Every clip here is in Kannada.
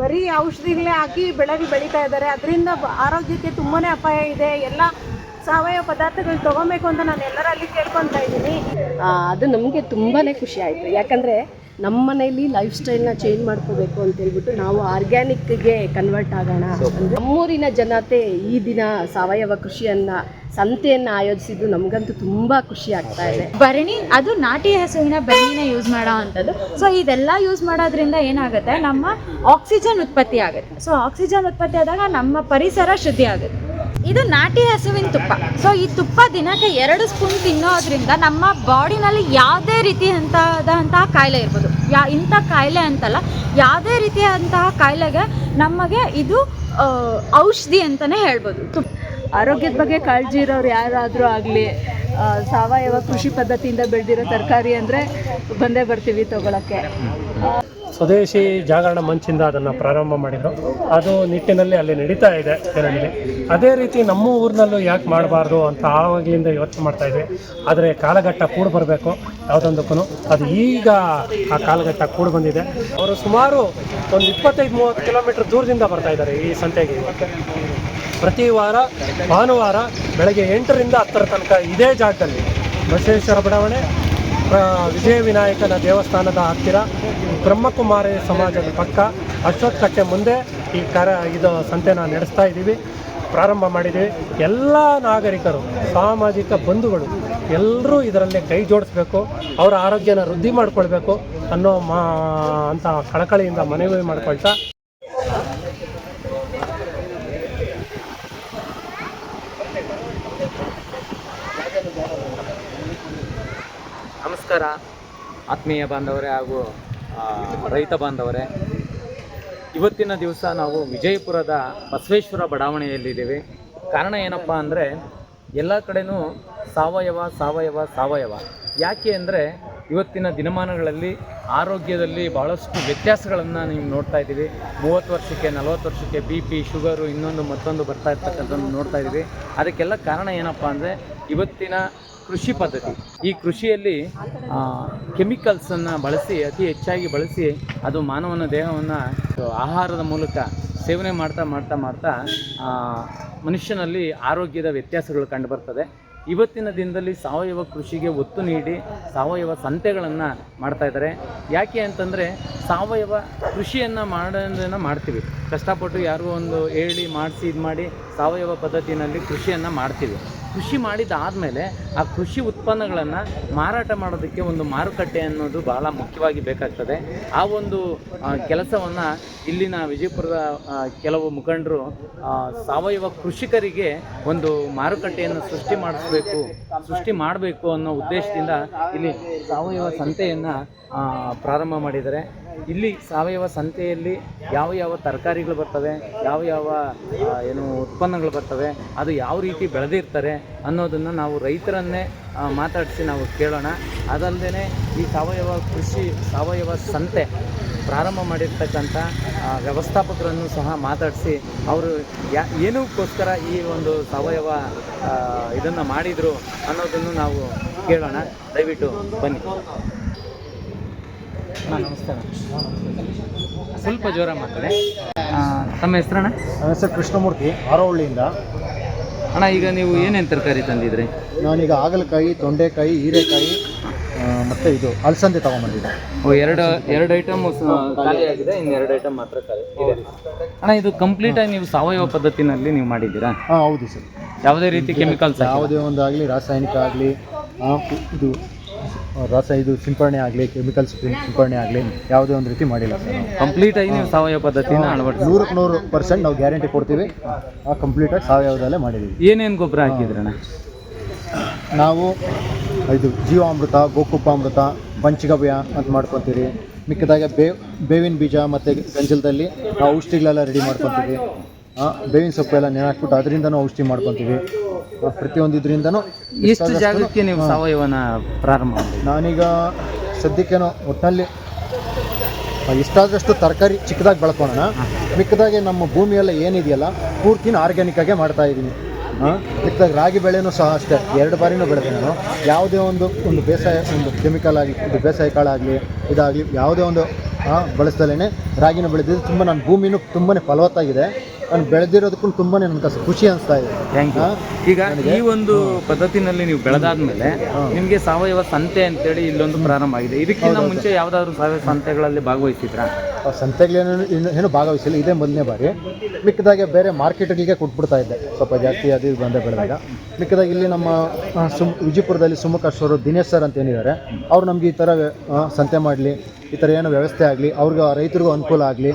ಬರೀ ಔಷಧಿಗಳೇ ಹಾಕಿ ಬೆಳೆಗೆ ಬೆಳೀತಾ ಇದ್ದಾರೆ. ಅದರಿಂದ ಆರೋಗ್ಯಕ್ಕೆ ತುಂಬಾ ಅಪಾಯ ಇದೆ. ಎಲ್ಲ ಸಾವಯವ ಪದಾರ್ಥಗಳು ತಗೊಬೇಕು ಅಂತ ನಾನು ಎಲ್ಲರಲ್ಲಿ ಕೇಳ್ಕೊತಾ ಇದ್ದೀನಿ. ಅದು ನಮಗೆ ತುಂಬಾ ಖುಷಿ ಆಯಿತು. ಯಾಕಂದರೆ ನಮ್ಮ ಮನೇಲಿ ಲೈಫ್ ಸ್ಟೈಲ್ನ ಚೇಂಜ್ ಮಾಡ್ಕೋಬೇಕು ಅಂತ ಹೇಳ್ಬಿಟ್ಟು ನಾವು ಆರ್ಗ್ಯಾನಿಕ್ಗೆ ಕನ್ವರ್ಟ್ ಆಗೋಣ. ಅಂದ್ರೆ ನಮ್ಮೂರಿನ ಜನತೆ ಈ ದಿನ ಸಾವಯವ ಕೃಷಿಯನ್ನು ಸಂತೆಯನ್ನು ಆಯೋಜಿಸಿದ್ದು ನಮಗಂತೂ ತುಂಬ ಖುಷಿ ಆಗ್ತಾ ಇದೆ. ಭರಣಿ ಅದು ನಾಟಿ ಹಸುವಿನ ಬರಣಿನ ಯೂಸ್ ಮಾಡೋ ಅಂಥದ್ದು. ಸೊ ಇದೆಲ್ಲ ಯೂಸ್ ಮಾಡೋದ್ರಿಂದ ಏನಾಗುತ್ತೆ? ನಮ್ಮ ಆಕ್ಸಿಜನ್ ಉತ್ಪತ್ತಿ ಆಗುತ್ತೆ. ಸೊ ಆಕ್ಸಿಜನ್ ಉತ್ಪತ್ತಿ ಆದಾಗ ನಮ್ಮ ಪರಿಸರ ಶುದ್ಧಿ ಆಗುತ್ತೆ. ಇದು ನಾಟಿ ಹಸುವಿನ ತುಪ್ಪ. ಸೊ ಈ ತುಪ್ಪ ದಿನಕ್ಕೆ ಎರಡು ಸ್ಪೂನ್ ತಿನ್ನೋದ್ರಿಂದ ನಮ್ಮ ಬಾಡಿನಲ್ಲಿ ಯಾವುದೇ ರೀತಿಯಂತಹದಂತಹ ಕಾಯಿಲೆ ಇರ್ಬೋದು. ಯಾ, ಇಂಥ ಕಾಯಿಲೆ ಅಂತಲ್ಲ, ಯಾವುದೇ ರೀತಿಯಾದಂತಹ ಕಾಯಿಲೆಗೆ ನಮಗೆ ಇದು ಔಷಧಿ ಅಂತಲೇ ಹೇಳ್ಬೋದು. ತುಪ್ಪ ಆರೋಗ್ಯದ ಬಗ್ಗೆ ಕಾಳಜಿ ಇರೋರು ಯಾರಾದರೂ ಆಗಲಿ ಸಾವಯವ ಕೃಷಿ ಪದ್ಧತಿಯಿಂದ ಬೆಳೆದಿರೋ ತರಕಾರಿ ಅಂದರೆ ಬಂದೇ ಬರ್ತೀವಿ ತಗೊಳಕ್ಕೆ. ಸ್ವದೇಶಿ ಜಾಗರಣ ಮಂಚಿಂದ ಅದನ್ನು ಪ್ರಾರಂಭ ಮಾಡಿದರು. ಅದು ನಿಟ್ಟಿನಲ್ಲಿ ಅಲ್ಲಿ ನಡೀತಾ ಇದೆ ಕೆಲವರಿಗೆ ಅದೇ ರೀತಿ ನಮ್ಮ ಊರಿನಲ್ಲೂ ಯಾಕೆ ಮಾಡಬಾರ್ದು ಅಂತ ಆವಾಗಲಿಂದ ಯೋಚನೆ ಮಾಡ್ತಾ ಇದ್ವಿ. ಆದರೆ ಕಾಲಘಟ್ಟ ಕೂಡ ಬರಬೇಕು ಯಾವುದೊಂದಕ್ಕೂ ಅದು ಈಗ ಆ ಕಾಲಘಟ್ಟ ಕೂಡ ಬಂದಿದೆ. ಅವರು ಸುಮಾರು ಒಂದು ಇಪ್ಪತ್ತೈದು, ಮೂವತ್ತು ಕಿಲೋಮೀಟ್ರ್ ದೂರದಿಂದ ಬರ್ತಾ ಇದ್ದಾರೆ ಈ ಸಂತೆಗೆ. ಪ್ರತಿ ವಾರ, ಭಾನುವಾರ ಬೆಳಗ್ಗೆ ಎಂಟರಿಂದ ಹತ್ತರ ತನಕ ಇದೇ ಜಾಗದಲ್ಲಿ. ಬಸವೇಶ್ವರ ಬಡಾವಣೆ ವಿಜಯ ವಿನಾಯಕನ ದೇವಸ್ಥಾನದ ಹತ್ತಿರ ಬ್ರಹ್ಮಕುಮಾರಿ ಸಮಾಜದ ಪಕ್ಕ ಅಶ್ವತ್ಥ ಕಟ್ಟೆ ಮುಂದೆ ಈ ಕರ ಇದು ಸಂತೆನ ನಡೆಸ್ತಾ ಇದ್ದೀವಿ, ಪ್ರಾರಂಭ ಮಾಡಿದ್ದೀವಿ. ಎಲ್ಲ ನಾಗರಿಕರು, ಸಾಮಾಜಿಕ ಬಂಧುಗಳು ಎಲ್ಲರೂ ಇದರಲ್ಲಿ ಕೈ ಜೋಡಿಸ್ಬೇಕು, ಅವರ ಆರೋಗ್ಯನ ವೃದ್ಧಿ ಮಾಡಿಕೊಳ್ಬೇಕು ಅನ್ನೋ ಮಾ ಅಂತ ಕಳಕಳಿಯಿಂದ ಮನವಿ ಮಾಡ್ಕೊಳ್ತಾ ನಮಸ್ಕಾರ. ಆತ್ಮೀಯ ಬಾಂಧವರೇ ಹಾಗೂ ರೈತ ಬಾಂಧವರೇ, ಇವತ್ತಿನ ದಿವಸ ನಾವು ವಿಜಯಪುರದ ಬಸವೇಶ್ವರ ಬಡಾವಣೆಯಲ್ಲಿದ್ದೀವಿ. ಕಾರಣ ಏನಪ್ಪ ಅಂದರೆ, ಎಲ್ಲ ಕಡೆನೂ ಸಾವಯವ ಸಾವಯವ ಸಾವಯವ. ಯಾಕೆ ಅಂದರೆ, ಇವತ್ತಿನ ದಿನಮಾನಗಳಲ್ಲಿ ಆರೋಗ್ಯದಲ್ಲಿ ಭಾಳಷ್ಟು ವ್ಯತ್ಯಾಸಗಳನ್ನು ನೀವು ನೋಡ್ತಾ ಇದ್ದೀವಿ. ಮೂವತ್ತು ವರ್ಷಕ್ಕೆ, ನಲವತ್ತು ವರ್ಷಕ್ಕೆ ಬಿ ಪಿ, ಶುಗರು ಇನ್ನೊಂದು ಮತ್ತೊಂದು ಬರ್ತಾ ಇರ್ತಕ್ಕಂಥದ್ದು ನೋಡ್ತಾ ಇದ್ದೀವಿ. ಅದಕ್ಕೆಲ್ಲ ಕಾರಣ ಏನಪ್ಪ ಅಂದರೆ, ಇವತ್ತಿನ ಕೃಷಿ ಪದ್ಧತಿ. ಈ ಕೃಷಿಯಲ್ಲಿ ಕೆಮಿಕಲ್ಸನ್ನು ಬಳಸಿ, ಅತಿ ಹೆಚ್ಚಾಗಿ ಬಳಸಿ, ಅದು ಮಾನವನ ದೇಹವನ್ನು, ಆಹಾರದ ಮೂಲಕ ಸೇವನೆ ಮಾಡ್ತಾ ಮಾಡ್ತಾ ಮಾಡ್ತಾ ಮನುಷ್ಯನಲ್ಲಿ ಆರೋಗ್ಯದ ವ್ಯತ್ಯಾಸಗಳು ಕಂಡುಬರ್ತದೆ ಇವತ್ತಿನ ದಿನದಲ್ಲಿ ಸಾವಯವ ಕೃಷಿಗೆ ಒತ್ತು ನೀಡಿ, ಸಾವಯವ ಸಂತೆಗಳನ್ನು ಮಾಡ್ತಾ ಇದ್ದಾರೆ. ಯಾಕೆ ಅಂತಂದರೆ, ಸಾವಯವ ಕೃಷಿಯನ್ನು ಮಾಡೋದನ್ನು ಮಾಡ್ತೀವಿ. ಕಷ್ಟಪಟ್ಟು ಯಾರಿಗೋ ಒಂದು ಹೇಳಿ, ಮಾಡಿಸಿ ಇದು ಮಾಡಿ ಸಾವಯವ ಪದ್ಧತಿಯಲ್ಲಿ ಕೃಷಿಯನ್ನು ಮಾಡ್ತೀವಿ. ಕೃಷಿ ಮಾಡಿದಾದಮೇಲೆ ಆ ಕೃಷಿ ಉತ್ಪನ್ನಗಳನ್ನು ಮಾರಾಟ ಮಾಡೋದಕ್ಕೆ ಒಂದು ಮಾರುಕಟ್ಟೆ ಅನ್ನೋದು ಬಹಳ ಮುಖ್ಯವಾಗಿ ಬೇಕಾಗ್ತದೆ. ಆ ಒಂದು ಕೆಲಸವನ್ನು ಇಲ್ಲಿನ ವಿಜಯಪುರದ ಕೆಲವು ಮುಖಂಡರು ಸಾವಯವ ಕೃಷಿಕರಿಗೆ ಒಂದು ಮಾರುಕಟ್ಟೆಯನ್ನು ಸೃಷ್ಟಿ ಮಾಡಿಸ್ಬೇಕು, ಸೃಷ್ಟಿ ಮಾಡಬೇಕು ಅನ್ನೋ ಉದ್ದೇಶದಿಂದ ಇಲ್ಲಿ ಸಾವಯವ ಸಂತೆಯನ್ನು ಪ್ರಾರಂಭ ಮಾಡಿದ್ದಾರೆ. ಇಲ್ಲಿ ಸಾವಯವ ಸಂತೆಯಲ್ಲಿ ಯಾವ ಯಾವ ತರಕಾರಿಗಳು ಬರ್ತವೆ, ಯಾವ ಯಾವ ಏನು ಉತ್ಪನ್ನಗಳು ಬರ್ತವೆ, ಅದು ಯಾವ ರೀತಿ ಬೆಳೆದಿರ್ತಾರೆ ಅನ್ನೋದನ್ನು ನಾವು ರೈತರನ್ನೇ ಮಾತಾಡಿಸಿ ನಾವು ಕೇಳೋಣ. ಅದಲ್ಲದೆ ಈ ಸಾವಯವ ಕೃಷಿ, ಸಾವಯವ ಸಂತೆ ಪ್ರಾರಂಭ ಮಾಡಿರ್ತಕ್ಕಂಥ ವ್ಯವಸ್ಥಾಪಕರನ್ನು ಸಹ ಮಾತಾಡಿಸಿ ಅವರು ಯಾ, ಏನಕ್ಕೋಸ್ಕರ ಈ ಒಂದು ಸಾವಯವ ಇದನ್ನು ಮಾಡಿದರು ಅನ್ನೋದನ್ನು ನಾವು ಕೇಳೋಣ. ದಯವಿಟ್ಟು ಬನ್ನಿ. ಹಾಂ ನಮಸ್ಕಾರ ಸ್ವಲ್ಪ ಜೋರ ಮಾತಾಡಿ. ತಮ್ಮ ಹೆಸರಣ್ಣ? ನನ್ನ ಹೆಸರು ಕೃಷ್ಣಮೂರ್ತಿ ಆರೋಹಳ್ಳಿಯಿಂದ ಅಣ್ಣ ಈಗ ನೀವು ಏನೇನು ತರಕಾರಿ ತಂದಿದ್ರಿ? ನಾನೀಗ ಹಾಗಲಕಾಯಿ ತೊಂಡೆಕಾಯಿ ಹೀರೆಕಾಯಿ ಮತ್ತೆ ಇದು ಅಲಸಂದೆ ತಗೊಂಡ್ಬಂದಿದ್ದೆ ಓ ಎರಡು ಎರಡು ಐಟಮ್ ಖಾಲಿ ಆಗಿದೆ. ಇನ್ನು ಎರಡು ಐಟಮ್ ಮಾತ್ರ ಖಾಲಿ ಇದೆ. ಅಣ್ಣ ಇದು ಕಂಪ್ಲೀಟ್ ಆಗಿ ನೀವು ಸಾವಯವ ಪದ್ಧತಿನಲ್ಲಿ ನೀವು ಮಾಡಿದ್ದೀರಾ? ಹಾಂ ಹೌದು ಸರ್. ಯಾವುದೇ ರೀತಿ ಕೆಮಿಕಲ್ಸ್ ಯಾವುದೇ ಒಂದು ಆಗಲಿ ರಾಸಾಯನಿಕ ಆಗಲಿ ಇದು ರಾಸ ಇದು ಸಿಂಪರಣೆ ಆಗಲಿ ಕೆಮಿಕಲ್ಸ್ ಸಿಂಪರಣೆ ಆಗಲಿ ಯಾವುದೇ ಒಂದು ರೀತಿ ಮಾಡಿಲ್ಲ ಸರ್ ಕಂಪ್ಲೀಟ್ ಆಗಿ ನೀವು ಸಾವಯವ ಪದ್ಧತಿನ ಅಳವಡಿಸಿ. ನೂರಕ್ಕೆ ನೂರು ಪರ್ಸೆಂಟ್ ನಾವು ಗ್ಯಾರಂಟಿ ಕೊಡ್ತೀವಿ. ಆ ಕಂಪ್ಲೀಟಾಗಿ ಸಾವಯವದಲ್ಲೇ ಮಾಡಿದ್ದೀವಿ. ಏನೇನು ಗೊಬ್ಬರ ಹಾಕಿದ್ರಣ್ಣ? ನಾವು ಇದು ಜೀವಾಮೃತ ಗೋಕುಪ್ಪಾಮೃತ ಪಂಚಗವ್ಯ ಅಂತ ಮಾಡ್ಕೊತೀವಿ. ಮಿಕ್ಕದಾಗೆ ಬೇವ್ ಬೇವಿನ ಬೀಜ ಮತ್ತು ಗಂಜಲದಲ್ಲಿ ನಾವು ಔಷಧಿಗಳೆಲ್ಲ ರೆಡಿ ಮಾಡ್ಕೊತೀವಿ. ಬೇವಿನ ಸೊಪ್ಪು ಎಲ್ಲ ನೆನಾಕ್ಬಿಟ್ಟು ಅದರಿಂದನೂ ಔಷಧಿ ಮಾಡ್ಕೊತೀವಿ. ಪ್ರತಿಯೊಂದು ಇದರಿಂದನೂ ಎಷ್ಟು ಜಾಗಕ್ಕೆ ನೀವು ಸಾವಯವನ ಪ್ರಾರಂಭ ನಾನೀಗ ಸದ್ಯಕ್ಕೇನೋ ಒಟ್ಟಿನಲ್ಲಿ ಇಷ್ಟಾದಷ್ಟು ತರಕಾರಿ ಚಿಕ್ಕದಾಗಿ ಬೆಳ್ಕೊಳ್ಳೋಣ. ಮಿಕ್ಕದಾಗೆ ನಮ್ಮ ಭೂಮಿಯೆಲ್ಲ ಏನಿದೆಯಲ್ಲ ಪೂರ್ತಿನ ಆರ್ಗ್ಯಾನಿಕ್ಕಾಗೆ ಮಾಡ್ತಾ ಇದ್ದೀನಿ ಚಿಕ್ಕದಾಗಿ ಮಿಕ್ಕದಾಗ ರಾಗಿ ಬೆಳೆನೂ ಸಹ ಅಷ್ಟೇ. ಎರಡು ಬಾರಿನೂ ಬೆಳೆದೆ ನಾನು. ಯಾವುದೇ ಒಂದು ಒಂದು ಬೇಸಾಯ ಒಂದು ಕೆಮಿಕಲ್ ಆಗಲಿ ಇದು ಬೇಸಾಯ ಕಾಳಾಗಲಿ ಇದಾಗಲಿ ಯಾವುದೇ ಒಂದು ಬಳಸ್ದಲೇ ರಾಗಿನೂ ಬೆಳೆದಿದ್ದು ತುಂಬ ನನ್ನ ಭೂಮಿನೂ ತುಂಬಾ ಫಲವತ್ತಾಗಿದೆ. ನಾನು ಬೆಳೆದಿರೋದಕ್ಕೂ ತುಂಬಾನೇ ನನಗೆ ಖುಷಿ ಅನಿಸ್ತಾ ಇದೆ. ಥ್ಯಾಂಕ್ ಯು ಈಗ ಈ ಒಂದು ಪದ್ಧತಿನಲ್ಲಿ ನೀವು ಬೆಳೆದಾದ್ಮೇಲೆ ನಿಮಗೆ ಸಾವಯವ ಸಂತೆ ಅಂತೇಳಿ ಇಲ್ಲೊಂದು ಪ್ರಾರಂಭ ಆಗಿದೆ. ಇದಕ್ಕಿಂತ ಮುಂಚೆ ಯಾವ್ದಾದ್ರು ಸಾವಯವ ಸಂತೆಗಳಲ್ಲಿ ಭಾಗವಹಿಸಿದ್ರಾ? ಸಂತೆಗಳೇನು ಏನು ಏನೂ ಭಾಗವಹಿಸಿಲ್ಲ. ಇದೇ ಮೊದಲನೇ ಬಾರಿ. ಮಿಕ್ಕದಾಗೆ ಬೇರೆ ಮಾರ್ಕೆಟ್ಗಳಿಗೆ ಕೊಟ್ಬಿಡ್ತಾ ಇದ್ದೆ. ಸ್ವಲ್ಪ ಜಾಸ್ತಿ ಅದು ಇದು ಬಂದೆ ಬೆಳೆದಾಗ. ಮಿಕ್ಕದಾಗ ಇಲ್ಲಿ ನಮ್ಮ ಸುಮ್ ವಿಜಯಪುರದಲ್ಲಿ ಸುಮುಖೇಶ್ವರು ದಿನೇಶ್ ಸರ್ ಅಂತ ಏನಿದ್ದಾರೆ ಅವ್ರು ನಮಗೆ ಈ ಥರ ಸಂತೆ ಮಾಡಲಿ ಈ ಥರ ಏನೋ ವ್ಯವಸ್ಥೆ ಆಗಲಿ ಅವ್ರಿಗೆ ರೈತರಿಗೂ ಅನುಕೂಲ ಆಗಲಿ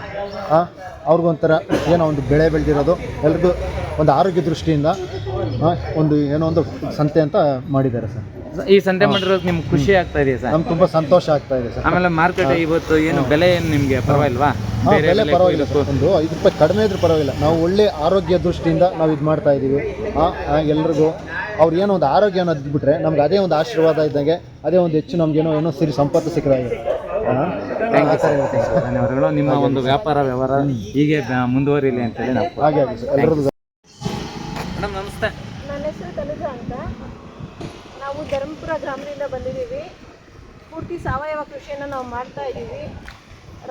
ಅವ್ರಿಗೊಂಥರ ಏನೋ ಒಂದು ಬೆಳೆ ಬೆಳೆದಿರೋದು ಎಲ್ರಿಗೂ ಒಂದು ಆರೋಗ್ಯ ದೃಷ್ಟಿಯಿಂದ ಒಂದು ಏನೋ ಒಂದು ಸಂತೆ ಅಂತ ಮಾಡಿದ್ದಾರೆ ಸರ್. ಈ ಸಂತೆ ಮಾಡಿರೋದು ನಿಮ್ಗೆ ಖುಷಿ ಆಗ್ತಾ ಇದೆಯಾ ಸರ್? ನಮ್ಗೆ ತುಂಬ ಸಂತೋಷ ಆಗ್ತಾ ಇದೆ ಸರ್. ಆಮೇಲೆ ಮಾರ್ಕೆಟ್ ಇವತ್ತು ಏನು ಬೆಲೆ ಏನು ನಿಮಗೆ? ಪರವಾಗಿಲ್ವಾ? ಬೆಲೆ ಪರವಾಗಿಲ್ಲ ಸರ್. ಒಂದು ಐದು ರೂಪಾಯಿ ಕಡಿಮೆ ಇದ್ರೂ ಪರವಾಗಿಲ್ಲ. ನಾವು ಒಳ್ಳೆ ಆರೋಗ್ಯ ದೃಷ್ಟಿಯಿಂದ ನಾವು ಇದು ಮಾಡ್ತಾ ಇದ್ದೀವಿ ಎಲ್ರಿಗೂ ಅವ್ರು ಏನೋ ಒಂದು ಆರೋಗ್ಯ ಅನ್ನೋದು ಇದ್ಬಿಟ್ರೆ ನಮ್ಗೆ ಅದೇ ಒಂದು ಆಶೀರ್ವಾದ ಇದ್ದಂಗೆ ಅದೇ ಒಂದು ಹೆಚ್ಚು ನಮ್ಗೆ ಏನೋ ಸಿರಿ ಸಂಪತ್ತು ಸಿಕ್ಕದಾಗೆ Thank ಯು. ಧನ್ಯವಾದಗಳು. ನಿಮ್ಮ ಒಂದು ವ್ಯಾಪಾರ ವ್ಯವಹಾರ ಹೀಗೆ ಮುಂದುವರಿಲಿ ಅಂತೇಳಿ ನಾವು ಹಾಗೆ ಮೇಡಮ್ ನಮಸ್ತೆ. ನನ್ನ ಹೆಸರು ತನುಜಾ ಅಂತ. ನಾವು ಧರ್ಮಪುರ ಗ್ರಾಮದಿಂದ ಬಂದಿದ್ದೀವಿ. ಪೂರ್ತಿ ಸಾವಯವ ಕೃಷಿಯನ್ನು ನಾವು ಮಾಡ್ತಾ ಇದ್ದೀವಿ.